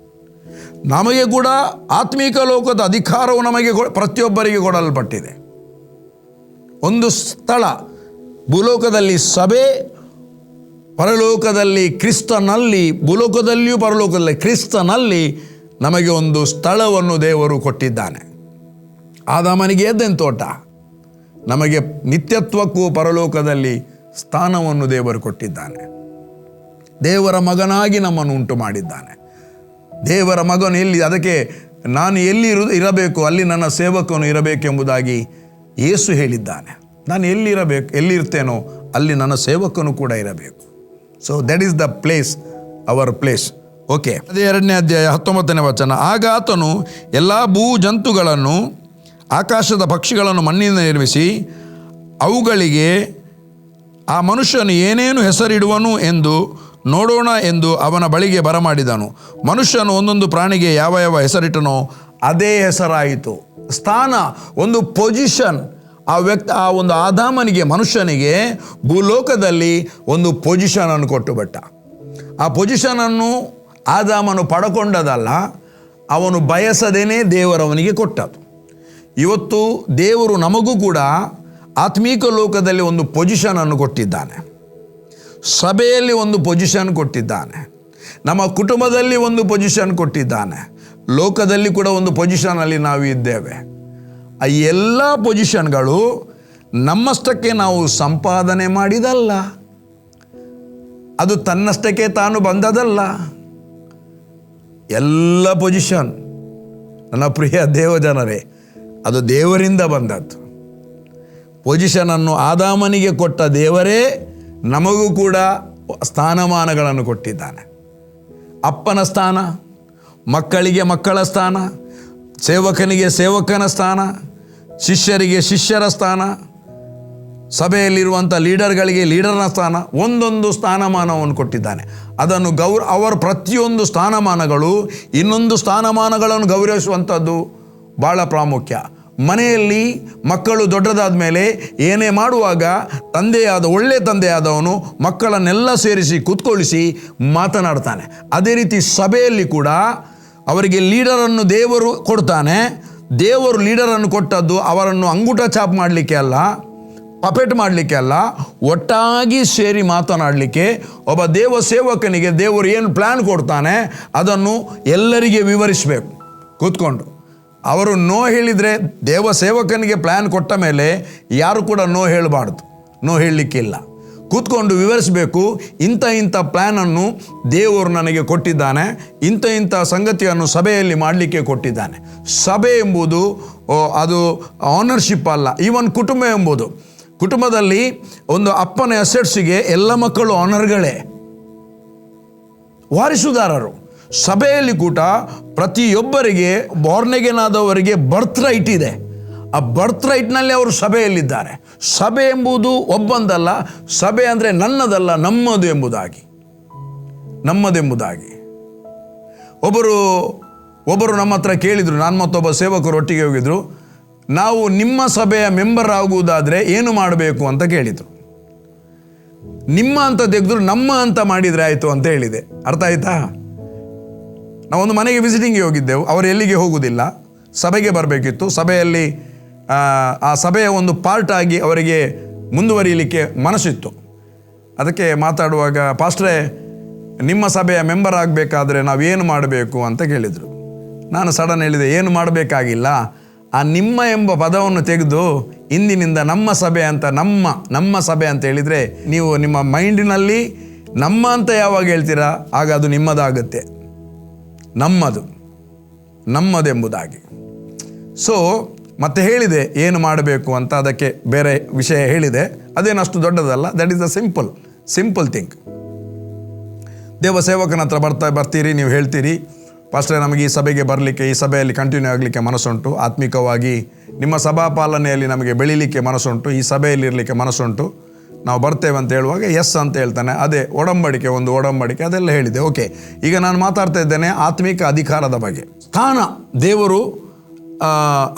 ನಮಗೆ ಕೂಡ ಆತ್ಮೀಕ ಲೋಕದ ಅಧಿಕಾರವು ನಮಗೆ ಪ್ರತಿಯೊಬ್ಬರಿಗೆ ಕೊಡಲ್ಪಟ್ಟಿದೆ. ಒಂದು ಸ್ಥಳ, ಭೂಲೋಕದಲ್ಲಿ ಸಭೆ, ಪರಲೋಕದಲ್ಲಿ ಕ್ರಿಸ್ತನಲ್ಲಿ, ಭೂಲೋಕದಲ್ಲಿಯೂ ಪರಲೋಕದಲ್ಲಿ ಕ್ರಿಸ್ತನಲ್ಲಿ ನಮಗೆ ಒಂದು ಸ್ಥಳವನ್ನು ದೇವರು ಕೊಟ್ಟಿದ್ದಾನೆ. ಆದಾಮನಿಗೆ ಎದ್ದೆನ್ ತೋಟ? ನಮಗೆ ನಿತ್ಯತ್ವಕ್ಕೂ ಪರಲೋಕದಲ್ಲಿ ಸ್ಥಾನವನ್ನು ದೇವರು ಕೊಟ್ಟಿದ್ದಾನೆ. ದೇವರ ಮಗನಾಗಿ ನಮ್ಮನ್ನು ಉಂಟು ಮಾಡಿದ್ದಾನೆ ದೇವರ ಮಗನು ಎಲ್ಲಿ, ಅದಕ್ಕೆ ನಾನು ಎಲ್ಲಿ ಇರು, ಇರಬೇಕು, ಅಲ್ಲಿ ನನ್ನ ಸೇವಕನು ಇರಬೇಕೆಂಬುದಾಗಿ ಯೇಸು ಹೇಳಿದ್ದಾನೆ. ನಾನು ಎಲ್ಲಿರಬೇಕು ಎಲ್ಲಿರ್ತೇನೋ ಅಲ್ಲಿ ನನ್ನ ಸೇವಕನು ಕೂಡ ಇರಬೇಕು. So that is the place our place okay ಅದೇ ಎರಡನೇ ಅಧ್ಯಾಯ, ಹತ್ತೊಂಬತ್ತನೇ ವಚನ. ಆಗ ಆತನು ಎಲ್ಲ ಭೂ ಜಂತುಗಳನ್ನು ಆಕಾಶದ ಪಕ್ಷಿಗಳನ್ನು ಮಣ್ಣಿನಿಂದ ನಿರ್ಮಿಸಿ, ಅವುಗಳಿಗೆ ಆ ಮನುಷ್ಯನು ಏನೇನು ಹೆಸರಿಡುವನು ಎಂದು ನೋಡೋಣ ಎಂದು ಅವನ ಬಳಿಗೆ ಬರಮಾಡಿದನು. ಮನುಷ್ಯನು ಒಂದೊಂದು ಪ್ರಾಣಿಗೆ ಯಾವ ಯಾವ ಹೆಸರಿಟ್ಟನೋ ಅದೇ ಹೆಸರಾಯಿತು. ಸ್ಥಾನ, ಒಂದು ಪೊಸಿಷನ್ ಆ ವ್ಯಕ್ತಿ, ಆ ಒಂದು ಆದಾಮನಿಗೆ, ಮನುಷ್ಯನಿಗೆ ಭೂಲೋಕದಲ್ಲಿ ಒಂದು ಪೊಸಿಷನನ್ನು ಕೊಟ್ಟು ಬಿಟ್ಟ. ಆ ಪೊಸಿಷನನ್ನು ಆದಾಮನು ಪಡ್ಕೊಂಡದಲ್ಲ, ಅವನು ಬಯಸದೇನೆ ದೇವರವನಿಗೆ ಕೊಟ್ಟದು ಇವತ್ತು ದೇವರು ನಮಗೂ ಕೂಡ ಆತ್ಮೀಕ ಲೋಕದಲ್ಲಿ ಒಂದು ಪೊಸಿಷನನ್ನು ಕೊಟ್ಟಿದ್ದಾನೆ. ಸಭೆಯಲ್ಲಿ ಒಂದು ಪೊಸಿಷನ್ ಕೊಟ್ಟಿದ್ದಾನೆ. ನಮ್ಮ ಕುಟುಂಬದಲ್ಲಿ ಒಂದು ಪೊಸಿಷನ್ ಕೊಟ್ಟಿದ್ದಾನೆ. ಲೋಕದಲ್ಲಿ ಕೂಡ ಒಂದು ಪೊಸಿಷನಲ್ಲಿ ನಾವು ಇದ್ದೇವೆ. ಆ ಎಲ್ಲ ಪೊಸಿಷನ್ಗಳು ನಮ್ಮಷ್ಟಕ್ಕೆ ನಾವು ಸಂಪಾದನೆ ಮಾಡಿದಲ್ಲ. ಅದು ತನ್ನಷ್ಟಕ್ಕೆ ತಾನು ಬಂದದಲ್ಲ. ಎಲ್ಲ ಪೊಸಿಷನ್ ನನ್ನ ಪ್ರಿಯ ದೇವಜನರೇ, ಅದು ದೇವರಿಂದ ಬಂದದ್ದು. ಪೊಸಿಷನನ್ನು ಆದಾಮನಿಗೆ ಕೊಟ್ಟ ದೇವರೇ ನಮಗೂ ಕೂಡ ಸ್ಥಾನಮಾನಗಳನ್ನು ಕೊಟ್ಟಿದ್ದಾನೆ. ಅಪ್ಪನ ಸ್ಥಾನ, ಮಕ್ಕಳಿಗೆ ಮಕ್ಕಳ ಸ್ಥಾನ, ಸೇವಕನಿಗೆ ಸೇವಕನ ಸ್ಥಾನ, ಶಿಷ್ಯರಿಗೆ ಶಿಷ್ಯರ ಸ್ಥಾನ, ಸಭೆಯಲ್ಲಿರುವಂಥ ಲೀಡರ್ಗಳಿಗೆ ಲೀಡರ್ನ ಸ್ಥಾನ, ಒಂದೊಂದು ಸ್ಥಾನಮಾನವನ್ನು ಕೊಟ್ಟಿದ್ದಾನೆ. ಅದನ್ನು ಗೌರ, ಅವರ ಪ್ರತಿಯೊಂದು ಸ್ಥಾನಮಾನಗಳು ಇನ್ನೊಂದು ಸ್ಥಾನಮಾನಗಳನ್ನು ಗೌರವಿಸುವಂಥದ್ದು ಭಾಳ ಪ್ರಾಮುಖ್ಯ. ಮನೆಯಲ್ಲಿ ಮಕ್ಕಳು ದೊಡ್ಡದಾದ ಮೇಲೆ ಏನೇ ಮಾಡುವಾಗ ತಂದೆಯಾದ, ಒಳ್ಳೆ ತಂದೆಯಾದವನು ಮಕ್ಕಳನ್ನೆಲ್ಲ ಸೇರಿಸಿ ಕೂತ್ಕೊಳ್ಳಿಸಿ ಮಾತನಾಡ್ತಾನೆ. ಅದೇ ರೀತಿ ಸಭೆಯಲ್ಲಿ ಕೂಡ ಅವರಿಗೆ ಲೀಡರನ್ನು ದೇವರು ಕೊಡ್ತಾನೆ. ದೇವರು ಲೀಡರನ್ನು ಕೊಟ್ಟದ್ದು ಅವರನ್ನು ಅಂಗುಟ ಚಾಪ್ ಮಾಡಲಿಕ್ಕೆ ಅಲ್ಲ, ಪಪೆಟ್ ಮಾಡಲಿಕ್ಕೆ ಅಲ್ಲ, ಒಟ್ಟಾಗಿ ಸೇರಿ ಮಾತನಾಡಲಿಕ್ಕೆ ಒಬ್ಬ ದೇವ ಸೇವಕನಿಗೆ ದೇವರು ಏನು ಪ್ಲ್ಯಾನ್ ಕೊಡ್ತಾನೆ ಅದನ್ನು ಎಲ್ಲರಿಗೆ ವಿವರಿಸಬೇಕು. ಕೂತ್ಕೊಂಡು. ಅವರು ನೋ ಹೇಳಿದರೆ ದೇವ ಸೇವಕನಿಗೆ ಪ್ಲ್ಯಾನ್ ಕೊಟ್ಟ ಮೇಲೆ ಯಾರು ಕೂಡ ನೋ ಹೇಳಬಾರ್ದು. ನೋ ಹೇಳಲಿಕ್ಕಿಲ್ಲ. ಕೂತ್ಕೊಂಡು ವಿವರಿಸಬೇಕು, ಇಂಥ ಇಂಥ ಪ್ಲ್ಯಾನನ್ನು ದೇವರು ನನಗೆ ಕೊಟ್ಟಿದ್ದಾನೆ, ಇಂಥ ಇಂಥ ಸಂಗತಿಯನ್ನು ಸಭೆಯಲ್ಲಿ ಮಾಡಲಿಕ್ಕೆ ಕೊಟ್ಟಿದ್ದಾನೆ. ಸಭೆ ಎಂಬುದು ಅದು ಆನರ್ಶಿಪ್ ಅಲ್ಲ ಈವನ್ ಕುಟುಂಬ ಎಂಬುದು. ಕುಟುಂಬದಲ್ಲಿ ಒಂದು ಅಪ್ಪನ ಎಸೆಟ್ಸಿಗೆ ಎಲ್ಲ ಮಕ್ಕಳು ಆನರ್ಗಳೇ ವಾರಿಸುದಾರರು. ಸಭೆಯಲ್ಲಿ ಕೂಡ ಪ್ರತಿಯೊಬ್ಬರಿಗೆ, ಬಾರ್ನೆಗೆನಾದವರಿಗೆ ಬರ್ತ್ ರೈಟ್ ಇದೆ. ಆ ಬರ್ತ್ ರೈಟ್ನಲ್ಲಿ ಅವರು ಸಭೆಯಲ್ಲಿದ್ದಾರೆ. ಸಭೆ ಎಂಬುದು ಒಬ್ಬಂದಲ್ಲ, ಸಭೆ ಅಂದರೆ ನನ್ನದಲ್ಲ, ನಮ್ಮದು ಎಂಬುದಾಗಿ. ನಮ್ಮದೆಂಬುದಾಗಿ ಒಬ್ಬರು ಒಬ್ಬರು ನಮ್ಮ ಹತ್ರ ಕೇಳಿದರು, ನಾನು ಮತ್ತೊಬ್ಬ ಸೇವಕರು ಒಟ್ಟಿಗೆ ಹೋಗಿದ್ರು. ನಾವು ನಿಮ್ಮ ಸಭೆಯ ಮೆಂಬರ್ ಆಗುವುದಾದರೆ ಏನು ಮಾಡಬೇಕು ಅಂತ ಕೇಳಿದರು. ನಿಮ್ಮ ಅಂತ ತೆಗೆದ್ರು, ನಮ್ಮ ಅಂತ ಮಾಡಿದರೆ ಆಯಿತು ಅಂತ ಹೇಳಿದೆ. ಅರ್ಥ ಆಯ್ತಾ? ನಾವೊಂದು ಮನೆಗೆ ವಿಸಿಟಿಂಗ್ಗೆ ಹೋಗಿದ್ದೆವು. ಅವರು ಎಲ್ಲಿಗೆ ಹೋಗುವುದಿಲ್ಲ ಸಭೆಗೆ ಬರಬೇಕಿತ್ತು. ಸಭೆಯಲ್ಲಿ ಆ, ಸಭೆಯ ಒಂದು ಪಾರ್ಟ್ ಆಗಿ ಅವರಿಗೆ ಮುಂದುವರಿಯಲಿಕ್ಕೆ ಮನಸ್ಸಿತ್ತು. ಅದಕ್ಕೆ ಮಾತಾಡುವಾಗ ಪಾಸ್ಟ್ರೇ ನಿಮ್ಮ ಸಭೆಯ ಮೆಂಬರ್ ಆಗಬೇಕಾದ್ರೆ ನಾವೇನು ಮಾಡಬೇಕು? ಅಂತ ಕೇಳಿದರು. ನಾನು ಸಡನ್ ಹೇಳಿದೆ ಏನು ಮಾಡಬೇಕಾಗಿಲ್ಲ. ಆ ನಿಮ್ಮ ಎಂಬ ಪದವನ್ನು ತೆಗೆದು ಇಂದಿನಿಂದ ನಮ್ಮ ಸಭೆ ಅಂತ ನಮ್ಮ ನಮ್ಮ ಸಭೆ ಅಂತ ಹೇಳಿದರೆ ನೀವು ನಿಮ್ಮ ಮೈಂಡಿನಲ್ಲಿ ನಮ್ಮ ಅಂತ ಯಾವಾಗ ಹೇಳ್ತೀರಾ? ಆಗ ಅದು ನಿಮ್ಮದಾಗುತ್ತೆ. ನಮ್ಮದು, ನಮ್ಮದೆಂಬುದಾಗಿ. ಸೊ ಮತ್ತೆ ಹೇಳಿದೆ, ಏನು ಮಾಡಬೇಕು ಅಂತ ಅದಕ್ಕೆ ಬೇರೆ ವಿಷಯ ಹೇಳಿದೆ. ಅದೇನು ಅಷ್ಟು ದೊಡ್ಡದಲ್ಲ that is the simple simple thing ದೇವ ಸೇವಕನ ಹತ್ರ ಬರ್ತಾ, ಬರ್ತೀರಿ, ನೀವು ಹೇಳ್ತೀರಿ. ಫಸ್ಟೇ ನಮಗೆ ಈ ಸಭೆಗೆ ಬರಲಿಕ್ಕೆ, ಈ ಸಭೆಯಲ್ಲಿ ಕಂಟಿನ್ಯೂ ಆಗಲಿಕ್ಕೆ ಮನಸ್ಸುಂಟು. ಆತ್ಮಿಕವಾಗಿ ನಿಮ್ಮ ಸಭಾ ಪಾಲನೆಯಲ್ಲಿ ನಮಗೆ ಬೆಳೀಲಿಕ್ಕೆ ಮನಸ್ಸುಂಟು. ಈ ಸಭೆಯಲ್ಲಿ ಇರಲಿಕ್ಕೆ ಮನಸ್ಸುಂಟು. ನಾವು ಬರ್ತೇವೆ ಅಂತ ಹೇಳುವಾಗ ಎಸ್ ಅಂತ ಹೇಳ್ತಾನೆ. ಅದೇ, ಒಡಂಬಡಿಕೆ, ಒಂದು ಒಡಂಬಡಿಕೆ, ಅದೆಲ್ಲ ಹೇಳಿದೆ. ಓಕೆ ಈಗ ನಾನು ಮಾತಾಡ್ತಾ ಇದ್ದೇನೆ ಆತ್ಮಿಕ ಅಧಿಕಾರದ ಬಗ್ಗೆ. ಸ್ಥಾನ. ದೇವರು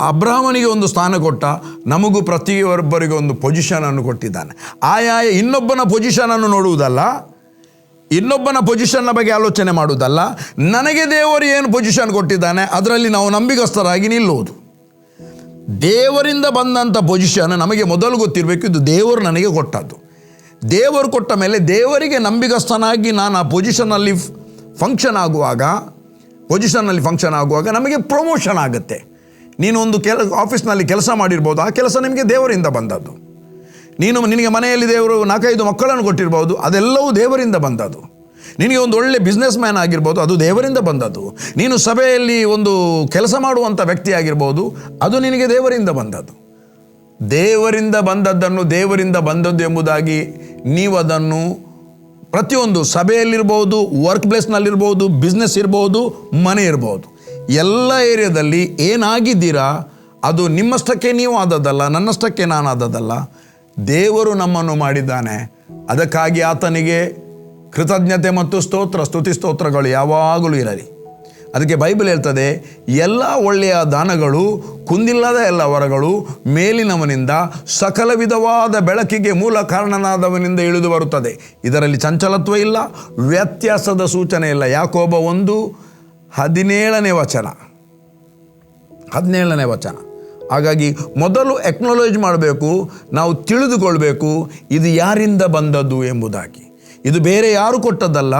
ಅಬ್ರಾಹ್ಮನಿಗೆ ಒಂದು ಸ್ಥಾನ ಕೊಟ್ಟ, ನಮಗೂ ಪ್ರತಿಯೊಬ್ಬರಿಗೆ ಒಂದು ಪೊಸಿಷನನ್ನು ಕೊಟ್ಟಿದ್ದಾನೆ. ಆಯಾಯ ಇನ್ನೊಬ್ಬನ ಪೊಸಿಷನನ್ನು ನೋಡುವುದಲ್ಲ, ಇನ್ನೊಬ್ಬನ ಪೊಸಿಷನ್ನ ಬಗ್ಗೆ ಆಲೋಚನೆ ಮಾಡುವುದಲ್ಲ, ನನಗೆ ದೇವರು ಏನು ಪೊಸಿಷನ್ ಕೊಟ್ಟಿದ್ದಾನೆ, ಅದರಲ್ಲಿ ನಾವು ನಂಬಿಗಸ್ತರಾಗಿ ನಿಲ್ಲುವುದು. ದೇವರಿಂದ ಬಂದಂಥ ಪೊಸಿಷನ್ ನಮಗೆ ಮೊದಲು ಗೊತ್ತಿರಬೇಕು, ಇದು ದೇವರು ನನಗೆ ಕೊಟ್ಟದ್ದು. ದೇವರು ಕೊಟ್ಟ ಮೇಲೆ ದೇವರಿಗೆ ನಂಬಿಗಸ್ತನಾಗಿ ನಾನು ಆ ಪೊಸಿಷನಲ್ಲಿ ಫಂಕ್ಷನ್ ಆಗುವಾಗ ಪೊಸಿಷನಲ್ಲಿ ಫಂಕ್ಷನ್ ಆಗುವಾಗ ನಮಗೆ ಪ್ರಮೋಷನ್ ಆಗುತ್ತೆ. ನೀನು ಒಂದು ಕೆಲ ಆಫೀಸ್ನಲ್ಲಿ ಕೆಲಸ ಮಾಡಿರ್ಬೋದು, ಆ ಕೆಲಸ ನಿಮಗೆ ದೇವರಿಂದ ಬಂದದ್ದು. ನೀನು ನಿನಗೆ ಮನೆಯಲ್ಲಿ ದೇವರು ನಾಲ್ಕೈದು ಮಕ್ಕಳನ್ನು ಕೊಟ್ಟಿರ್ಬೋದು, ಅದೆಲ್ಲವೂ ದೇವರಿಂದ ಬಂದದ್ದು. ನಿನಗೆ ಒಂದು ಒಳ್ಳೆ ಬಿಸ್ನೆಸ್ ಮ್ಯಾನ್ ಆಗಿರ್ಬೋದು, ಅದು ದೇವರಿಂದ ಬಂದದ್ದು. ನೀನು ಸಭೆಯಲ್ಲಿ ಒಂದು ಕೆಲಸ ಮಾಡುವಂಥ ವ್ಯಕ್ತಿ ಆಗಿರ್ಬೋದು, ಅದು ನಿನಗೆ ದೇವರಿಂದ ಬಂದದ್ದು. ದೇವರಿಂದ ಬಂದದ್ದನ್ನು ದೇವರಿಂದ ಬಂದದ್ದು ಎಂಬುದಾಗಿ ನೀವು ಅದನ್ನು ಪ್ರತಿಯೊಂದು ಸಭೆಯಲ್ಲಿರ್ಬೋದು ವರ್ಕ್ ಪ್ಲೇಸ್ನಲ್ಲಿರ್ಬೋದು ಬಿಸ್ನೆಸ್ ಇರ್ಬೋದು, ಮನೆ ಇರ್ಬೋದು. ಎಲ್ಲ ಏರಿಯಾದಲ್ಲಿ ಏನಾಗಿದ್ದೀರಾ, ಅದು ನಿಮ್ಮಷ್ಟಕ್ಕೆ ನೀವು ಆದದ್ದಲ್ಲ, ನನ್ನಷ್ಟಕ್ಕೆ ನಾನು ಆದದ್ದಲ್ಲ. ದೇವರು ನಮ್ಮನ್ನು ಮಾಡಿದ್ದಾನೆ. ಅದಕ್ಕಾಗಿ ಆತನಿಗೆ ಕೃತಜ್ಞತೆ ಮತ್ತು ಸ್ತೋತ್ರ, ಸ್ತುತಿ ಸ್ತೋತ್ರಗಳು ಯಾವಾಗಲೂ ಇರಲಿ. ಅದಕ್ಕೆ ಬೈಬಲ್ ಹೇಳ್ತದೆ, ಎಲ್ಲ ಒಳ್ಳೆಯ ದಾನಗಳು, ಕುಂದಿಲ್ಲದ ಎಲ್ಲ ವರಗಳು ಮೇಲಿನವನಿಂದ ಸಕಲ ವಿಧವಾದ ಬೆಳಕಿಗೆ ಮೂಲ ಕಾರಣನಾದವನಿಂದ ಇಳಿದು ಬರುತ್ತದೆ. ಇದರಲ್ಲಿ ಚಂಚಲತ್ವ ಇಲ್ಲ, ವ್ಯತ್ಯಾಸದ ಸೂಚನೆ ಇಲ್ಲ. ಯಾಕೋಬ ಒಂದು ಹದಿನೇಳನೇ ವಚನ. ಹದಿನೇಳನೇ ವಚನ. ಹಾಗಾಗಿ ಮೊದಲು ಎಕ್ನಾಲಜ್ ಮಾಡಬೇಕು, ನಾವು ತಿಳಿದುಕೊಳ್ಬೇಕು, ಇದು ಯಾರಿಂದ ಬಂದದ್ದು ಎಂಬುದಾಗಿ. ಇದು ಬೇರೆ ಯಾರು ಕೊಟ್ಟದ್ದಲ್ಲ,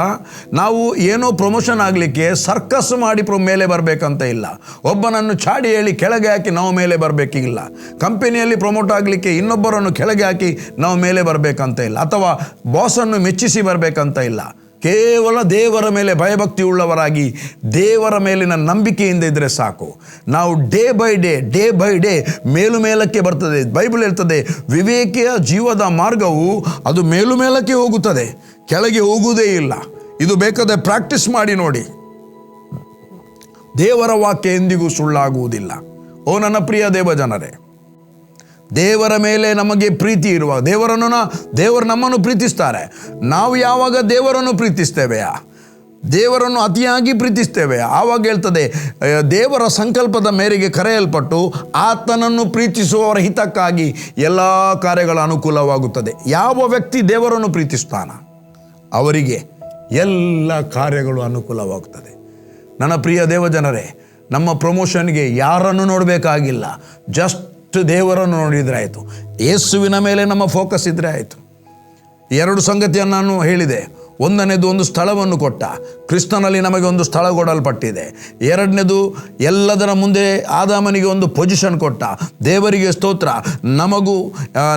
ನಾವು ಏನೋ ಪ್ರಮೋಷನ್ ಆಗಲಿಕ್ಕೆ ಸರ್ಕಸ್ ಮಾಡಿ ಪ್ರ ಮೇಲೆ ಬರಬೇಕಂತ ಇಲ್ಲ. ಒಬ್ಬನನ್ನು ಚಾಡಿ ಹೇಳಿ ಕೆಳಗೆ ಹಾಕಿ ನಾವು ಮೇಲೆ ಬರಬೇಕಿಲ್ಲ. ಕಂಪನಿಯಲ್ಲಿ ಪ್ರಮೋಟ್ ಆಗಲಿಕ್ಕೆ ಇನ್ನೊಬ್ಬರನ್ನು ಕೆಳಗೆ ಹಾಕಿ ನಾವು ಮೇಲೆ ಬರಬೇಕಂತ ಇಲ್ಲ. ಅಥವಾ ಬಾಸನ್ನು ಮೆಚ್ಚಿಸಿ ಬರಬೇಕಂತ ಇಲ್ಲ. ಕೇವಲ ದೇವರ ಮೇಲೆ ಭಯಭಕ್ತಿ ಉಳ್ಳವರಾಗಿ ದೇವರ ಮೇಲಿನ ನಂಬಿಕೆಯಿಂದ ಇದ್ದರೆ ಸಾಕು. ನಾವು day by day day by day ಮೇಲು ಮೇಲಕ್ಕೆ ಬರ್ತದೆ. ಬೈಬಲ್ ಇರ್ತದೆ ವಿವೇಕಿಯ ಜೀವದ ಮಾರ್ಗವು ಅದು ಮೇಲು ಮೇಲಕ್ಕೆ ಹೋಗುತ್ತದೆ. ಕೆಳಗೆ ಹೋಗುವುದೇ ಇಲ್ಲ. ಇದು ಬೇಕಾದ ಪ್ರಾಕ್ಟೀಸ್ ಮಾಡಿ ನೋಡಿ. ದೇವರ ವಾಕ್ಯ ಎಂದಿಗೂ ಸುಳ್ಳಾಗುವುದಿಲ್ಲ. ಓ ನನ್ನ ಪ್ರಿಯ ದೇವ ಜನರೇ ದೇವರ ಮೇಲೆ ನಮಗೆ ಪ್ರೀತಿ ಇರುವ, ದೇವರನ್ನು ದೇವರು ನಮ್ಮನ್ನು ಪ್ರೀತಿಸ್ತಾರೆ. ನಾವು ಯಾವಾಗ ದೇವರನ್ನು ಪ್ರೀತಿಸ್ತೇವೆಯಾ? ದೇವರನ್ನು ಅತಿಯಾಗಿ ಪ್ರೀತಿಸ್ತೇವೆ ಆವಾಗ ಹೇಳ್ತದೆ ದೇವರ ಸಂಕಲ್ಪದ ಮೇರೆಗೆ ಕರೆಯಲ್ಪಟ್ಟು ಆತನನ್ನು ಪ್ರೀತಿಸುವವರ ಹಿತಕ್ಕಾಗಿ ಎಲ್ಲ ಕಾರ್ಯಗಳ ಅನುಕೂಲವಾಗುತ್ತದೆ. ಯಾವ ವ್ಯಕ್ತಿ ದೇವರನ್ನು ಪ್ರೀತಿಸ್ತಾನ? ಅವರಿಗೆ ಎಲ್ಲ ಕಾರ್ಯಗಳು ಅನುಕೂಲವಾಗ್ತದೆ. ನನ್ನ ಪ್ರಿಯ ದೇವಜನರೇ, ನಮ್ಮ ಪ್ರಮೋಷನ್ಗೆ ಯಾರನ್ನು ನೋಡಬೇಕಾಗಿಲ್ಲ, ಜಸ್ಟ್ ದೇವರನ್ನು ನೋಡಿದರೆ ಆಯಿತು. ಯೇಸುವಿನ ಮೇಲೆ ನಮ್ಮ ಫೋಕಸ್ ಇದ್ದರೆ ಆಯಿತು. ಎರಡು ಸಂಗತಿಯನ್ನು ನಾನು ಹೇಳಿದೆ. ಒಂದನೇದು ಒಂದು ಸ್ಥಳವನ್ನು ಕೊಟ್ಟ. ಕ್ರಿಸ್ತನಲ್ಲಿ ನಮಗೆ ಒಂದು ಸ್ಥಳ ಕೊಡಲ್ಪಟ್ಟಿದೆ. ಎರಡನೇದು ಎಲ್ಲದರ ಮುಂದೆ ಆದಾಮನಿಗೆ ಒಂದು ಪೊಸಿಷನ್ ಕೊಟ್ಟ. ದೇವರಿಗೆ ಸ್ತೋತ್ರ. ನಮಗೂ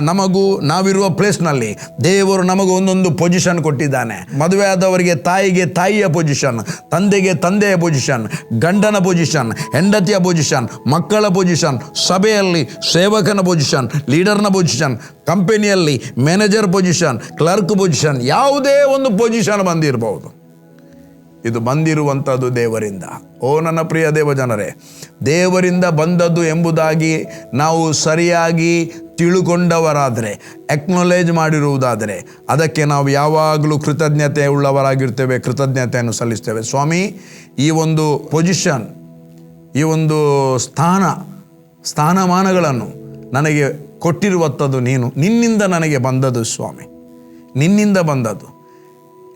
ನಮಗೂ ನಾವಿರುವ ಪ್ಲೇಸ್ನಲ್ಲಿ ದೇವರು ನಮಗೂ ಒಂದೊಂದು ಪೊಸಿಷನ್ ಕೊಟ್ಟಿದ್ದಾನೆ. ಮದುವೆ ಆದವರಿಗೆ ತಾಯಿಗೆ ತಾಯಿಯ ಪೊಸಿಷನ್ ತಂದೆಗೆ ತಂದೆಯ ಪೊಸಿಷನ್ ಗಂಡನ ಪೊಸಿಷನ್ ಹೆಂಡತಿಯ ಪೊಸಿಷನ್ ಮಕ್ಕಳ ಪೊಸಿಷನ್ ಸಭೆಯಲ್ಲಿ ಸೇವಕನ ಪೊಸಿಷನ್ ಲೀಡರ್ನ ಪೊಸಿಷನ್ ಕಂಪನಿಯಲ್ಲಿ ಮ್ಯಾನೇಜರ್ ಪೊಸಿಷನ್ ಕ್ಲರ್ಕ್ ಪೊಸಿಷನ್ ಯಾವುದೇ ಒಂದು ಪೊಸಿಷನ್ ಬಂದಿರಬಹುದು ಇದು ಬಂದಿರುವಂಥದ್ದು ದೇವರಿಂದ. ಓ ನನ್ನ ಪ್ರಿಯ ದೇವ ಜನರೇ ದೇವರಿಂದ ಬಂದದ್ದು ಎಂಬುದಾಗಿ ನಾವು ಸರಿಯಾಗಿ ತಿಳುಕೊಂಡವರಾದರೆ ಎಕ್ನಾಲೇಜ್ ಮಾಡಿರುವುದಾದರೆ, ಅದಕ್ಕೆ ನಾವು ಯಾವಾಗಲೂ ಕೃತಜ್ಞತೆ ಉಳ್ಳವರಾಗಿರ್ತೇವೆ, ಕೃತಜ್ಞತೆಯನ್ನು ಸಲ್ಲಿಸ್ತೇವೆ. ಸ್ವಾಮಿ, ಈ ಒಂದು ಪೊಸಿಷನ್ ಈ ಒಂದು ಸ್ಥಾನ, ಸ್ಥಾನಮಾನಗಳನ್ನು ನನಗೆ ಕೊಟ್ಟಿರುವಂಥದ್ದು ನೀನು. ನಿನ್ನಿಂದ ನನಗೆ ಬಂದದ್ದು ಸ್ವಾಮಿ. ನಿನ್ನಿಂದ ಬಂದದ್ದು.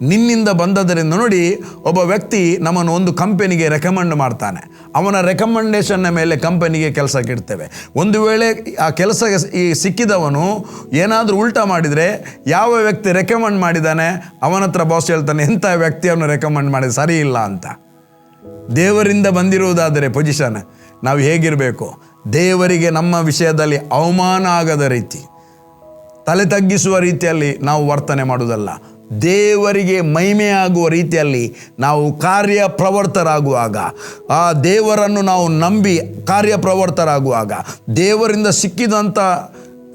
ನಿನ್ನಿಂದ ಬಂದದರಿಂದ ನೋಡಿ ಒಬ್ಬ ವ್ಯಕ್ತಿ ನಮ್ಮನ್ನು ಒಂದು ಕಂಪನಿಗೆ ರೆಕಮೆಂಡ್ ಮಾಡ್ತಾನೆ. ಅವನ ರೆಕಮೆಂಡೇಷನ್ನ ಮೇಲೆ ಕಂಪನಿಗೆ ಕೆಲಸಕ್ಕೆ ಇಡ್ತೇವೆ ಒಂದು ವೇಳೆ ಆ ಕೆಲಸ ಈ ಸಿಕ್ಕಿದವನು ಏನಾದರೂ ಉಲ್ಟಾ ಮಾಡಿದರೆ ಯಾವ ವ್ಯಕ್ತಿ ರೆಕಮೆಂಡ್ ಮಾಡಿದ್ದಾನೆ, ಅವನ ಹತ್ರ ಬಾಸ್ ಹೇಳ್ತಾನೆ ಎಂಥ ವ್ಯಕ್ತಿಯನ್ನು ರೆಕಮೆಂಡ್ ಮಾಡಿದ ಸರಿ ಇಲ್ಲ ಅಂತ. ದೇವರಿಂದ ಬಂದಿರುವುದಾದರೆ ಪೊಸಿಷನ್ ನಾವು ಹೇಗಿರಬೇಕು? ದೇವರಿಗೆ ನಮ್ಮ ವಿಷಯದಲ್ಲಿ ಅವಮಾನ ಆಗದ ರೀತಿ. ತಲೆ ತಗ್ಗಿಸುವ ರೀತಿಯಲ್ಲಿ ನಾವು ವರ್ತನೆ ಮಾಡುವುದಲ್ಲ. ದೇವರಿಗೆ ಮಹಿಮೆಯಾಗುವ ರೀತಿಯಲ್ಲಿ ನಾವು ಕಾರ್ಯಪ್ರವರ್ತರಾಗುವಾಗ, ಆ ದೇವರನ್ನು ನಾವು ನಂಬಿ ಕಾರ್ಯಪ್ರವರ್ತರಾಗುವಾಗ, ದೇವರಿಂದ ಸಿಕ್ಕಿದಂಥ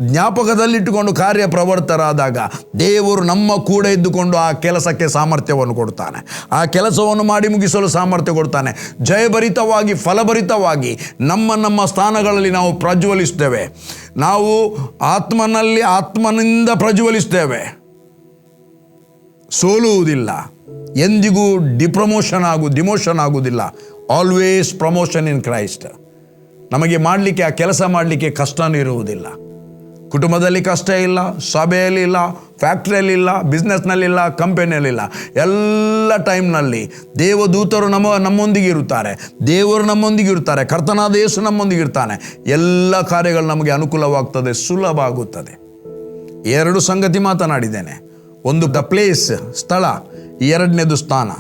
ಜ್ಞಾಪಕದಲ್ಲಿಟ್ಟುಕೊಂಡು ಕಾರ್ಯಪ್ರವರ್ತರಾದಾಗ ದೇವರು ನಮ್ಮ ಕೂಡ ಇದ್ದುಕೊಂಡು ಆ ಕೆಲಸಕ್ಕೆ ಸಾಮರ್ಥ್ಯವನ್ನು ಕೊಡ್ತಾನೆ. ಆ ಕೆಲಸವನ್ನು ಮಾಡಿ ಮುಗಿಸಲು ಸಾಮರ್ಥ್ಯ ಕೊಡ್ತಾನೆ. ಜಯಭರಿತವಾಗಿ, ಫಲಭರಿತವಾಗಿ ನಮ್ಮ ನಮ್ಮ ಸ್ಥಾನಗಳಲ್ಲಿ ನಾವು ಪ್ರಜ್ವಲಿಸ್ತೇವೆ. ನಾವು ಆತ್ಮನಲ್ಲಿ ಆತ್ಮನಿಂದ ಪ್ರಜ್ವಲಿಸ್ತೇವೆ. ಸೋಲುವುದಿಲ್ಲ. ಎಂದಿಗೂ ಡಿಪ್ರಮೋಷನ್ ಆಗು, ಡಿಮೋಷನ್ ಆಗುವುದಿಲ್ಲ. ಆಲ್ವೇಸ್ ಪ್ರಮೋಷನ್ ಇನ್ ಕ್ರೈಸ್ಟ್ ನಮಗೆ ಮಾಡಲಿಕ್ಕೆ, ಆ ಕೆಲಸ ಮಾಡಲಿಕ್ಕೆ ಕಷ್ಟನೂ ಇರುವುದಿಲ್ಲ. ಕುಟುಂಬದಲ್ಲಿ ಕಷ್ಟ ಇಲ್ಲ, ಸಭೆಯಲ್ಲಿ ಇಲ್ಲ ಫ್ಯಾಕ್ಟ್ರಿಯಲ್ಲಿ ಇಲ್ಲ ಬಿಸ್ನೆಸ್ನಲ್ಲಿಲ್ಲ ಕಂಪೆನಿಯಲ್ಲಿಲ್ಲ ಎಲ್ಲ ಟೈಮ್ನಲ್ಲಿ ದೇವದೂತರು ನಮ್ಮ, ನಮ್ಮೊಂದಿಗೆ ಇರುತ್ತಾರೆ. ದೇವರು ನಮ್ಮೊಂದಿಗೆ ಇರ್ತಾರೆ ಕರ್ತನಾದ ಯೇಸು ನಮ್ಮೊಂದಿಗೆ ಇರ್ತಾನೆ. ಎಲ್ಲ ಕಾರ್ಯಗಳು ನಮಗೆ ಅನುಕೂಲವಾಗ್ತದೆ, ಸುಲಭ ಆಗುತ್ತದೆ. ಎರಡು ಸಂಗತಿ ಮಾತನಾಡಿದ್ದೇನೆ. ಒಂದು ದ ಪ್ಲೇಸ್, ಸ್ಥಳ, ಎರಡನೇದು ಸ್ಥಾನ.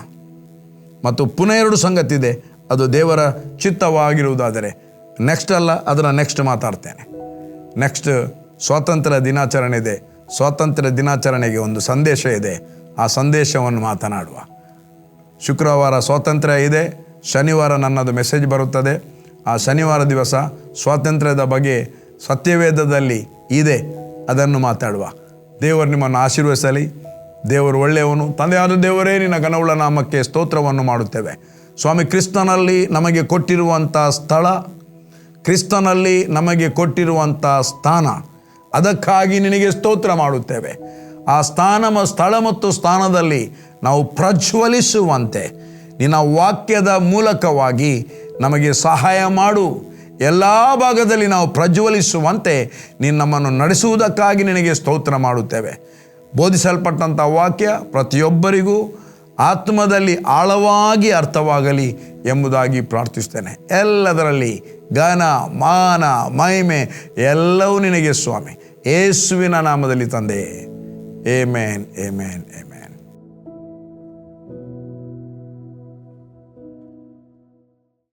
ಮತ್ತು ಪುನಃ ಎರಡು ಸಂಗತಿ ಇದೆ, ಅದು ದೇವರ ಚಿತ್ತವಾಗಿರುವುದಾದರೆ. ನೆಕ್ಸ್ಟ್ ಅಲ್ಲ, ಅದನ್ನು ನೆಕ್ಸ್ಟ್ ಮಾತಾಡ್ತೇನೆ. ನೆಕ್ಸ್ಟ್ ಸ್ವಾತಂತ್ರ್ಯ ದಿನಾಚರಣೆ ಇದೆ. ಸ್ವಾತಂತ್ರ್ಯ ದಿನಾಚರಣೆಗೆ ಒಂದು ಸಂದೇಶ ಇದೆ. ಆ ಸಂದೇಶವನ್ನು ಮಾತನಾಡುವ. ಶುಕ್ರವಾರ ಸ್ವಾತಂತ್ರ್ಯ ಇದೆ, ಶನಿವಾರ ನನ್ನದು ಮೆಸೇಜ್ ಬರುತ್ತದೆ. ಆ ಶನಿವಾರ ದಿವಸ ಸ್ವಾತಂತ್ರ್ಯದ ಬಗ್ಗೆ ಸತ್ಯವೇದದಲ್ಲಿ ಇದೆ, ಅದನ್ನು ಮಾತಾಡುವ. ದೇವರು ನಿಮ್ಮನ್ನು ಆಶೀರ್ವದಿಸಲಿ. ದೇವರು ಒಳ್ಳೆಯವನು. ತಂದೆಯಾದ ದೇವರೇ, ನಿನ್ನ ಘನವುಳ್ಳ ನಾಮಕ್ಕೆ ಸ್ತೋತ್ರವನ್ನು ಮಾಡುತ್ತೇವೆ. ಸ್ವಾಮಿ, ಕ್ರಿಸ್ತನಲ್ಲಿ ನಮಗೆ ಕೊಟ್ಟಿರುವಂಥ ಸ್ಥಳ, ಕ್ರಿಸ್ತನಲ್ಲಿ ನಮಗೆ ಕೊಟ್ಟಿರುವಂಥ ಸ್ಥಾನ, ಅದಕ್ಕಾಗಿ ನಿನಗೆ ಸ್ತೋತ್ರ ಮಾಡುತ್ತೇವೆ. ಆ ಸ್ಥಾನ ಸ್ಥಳ ಮತ್ತು ಸ್ಥಾನದಲ್ಲಿ ನಾವು ಪ್ರಜ್ವಲಿಸುವಂತೆ, ನಿನ್ನ ವಾಕ್ಯದ ಮೂಲಕವಾಗಿ ನಮಗೆ ಸಹಾಯ ಮಾಡು. ಎಲ್ಲ ಭಾಗದಲ್ಲಿ ನಾವು ಪ್ರಜ್ವಲಿಸುವಂತೆ ನೀನು ನಮ್ಮನ್ನು ನಡೆಸುವುದಕ್ಕಾಗಿ ನಿನಗೆ ಸ್ತೋತ್ರ ಮಾಡುತ್ತೇವೆ. ಬೋಧಿಸಲ್ಪಟ್ಟಂಥ ವಾಕ್ಯ ಪ್ರತಿಯೊಬ್ಬರಿಗೂ ಆತ್ಮದಲ್ಲಿ ಆಳವಾಗಿ ಅರ್ಥವಾಗಲಿ ಎಂಬುದಾಗಿ ಪ್ರಾರ್ಥಿಸ್ತೇನೆ ಎಲ್ಲದರಲ್ಲಿ ಗಾನ ಮಾನ, ಮಹಿಮೆ ಎಲ್ಲವೂ ನಿನಗೆ ಸ್ವಾಮಿ. ಯೇಸುವಿನ ನಾಮದಲ್ಲಿ ತಂದೆ. Amen amen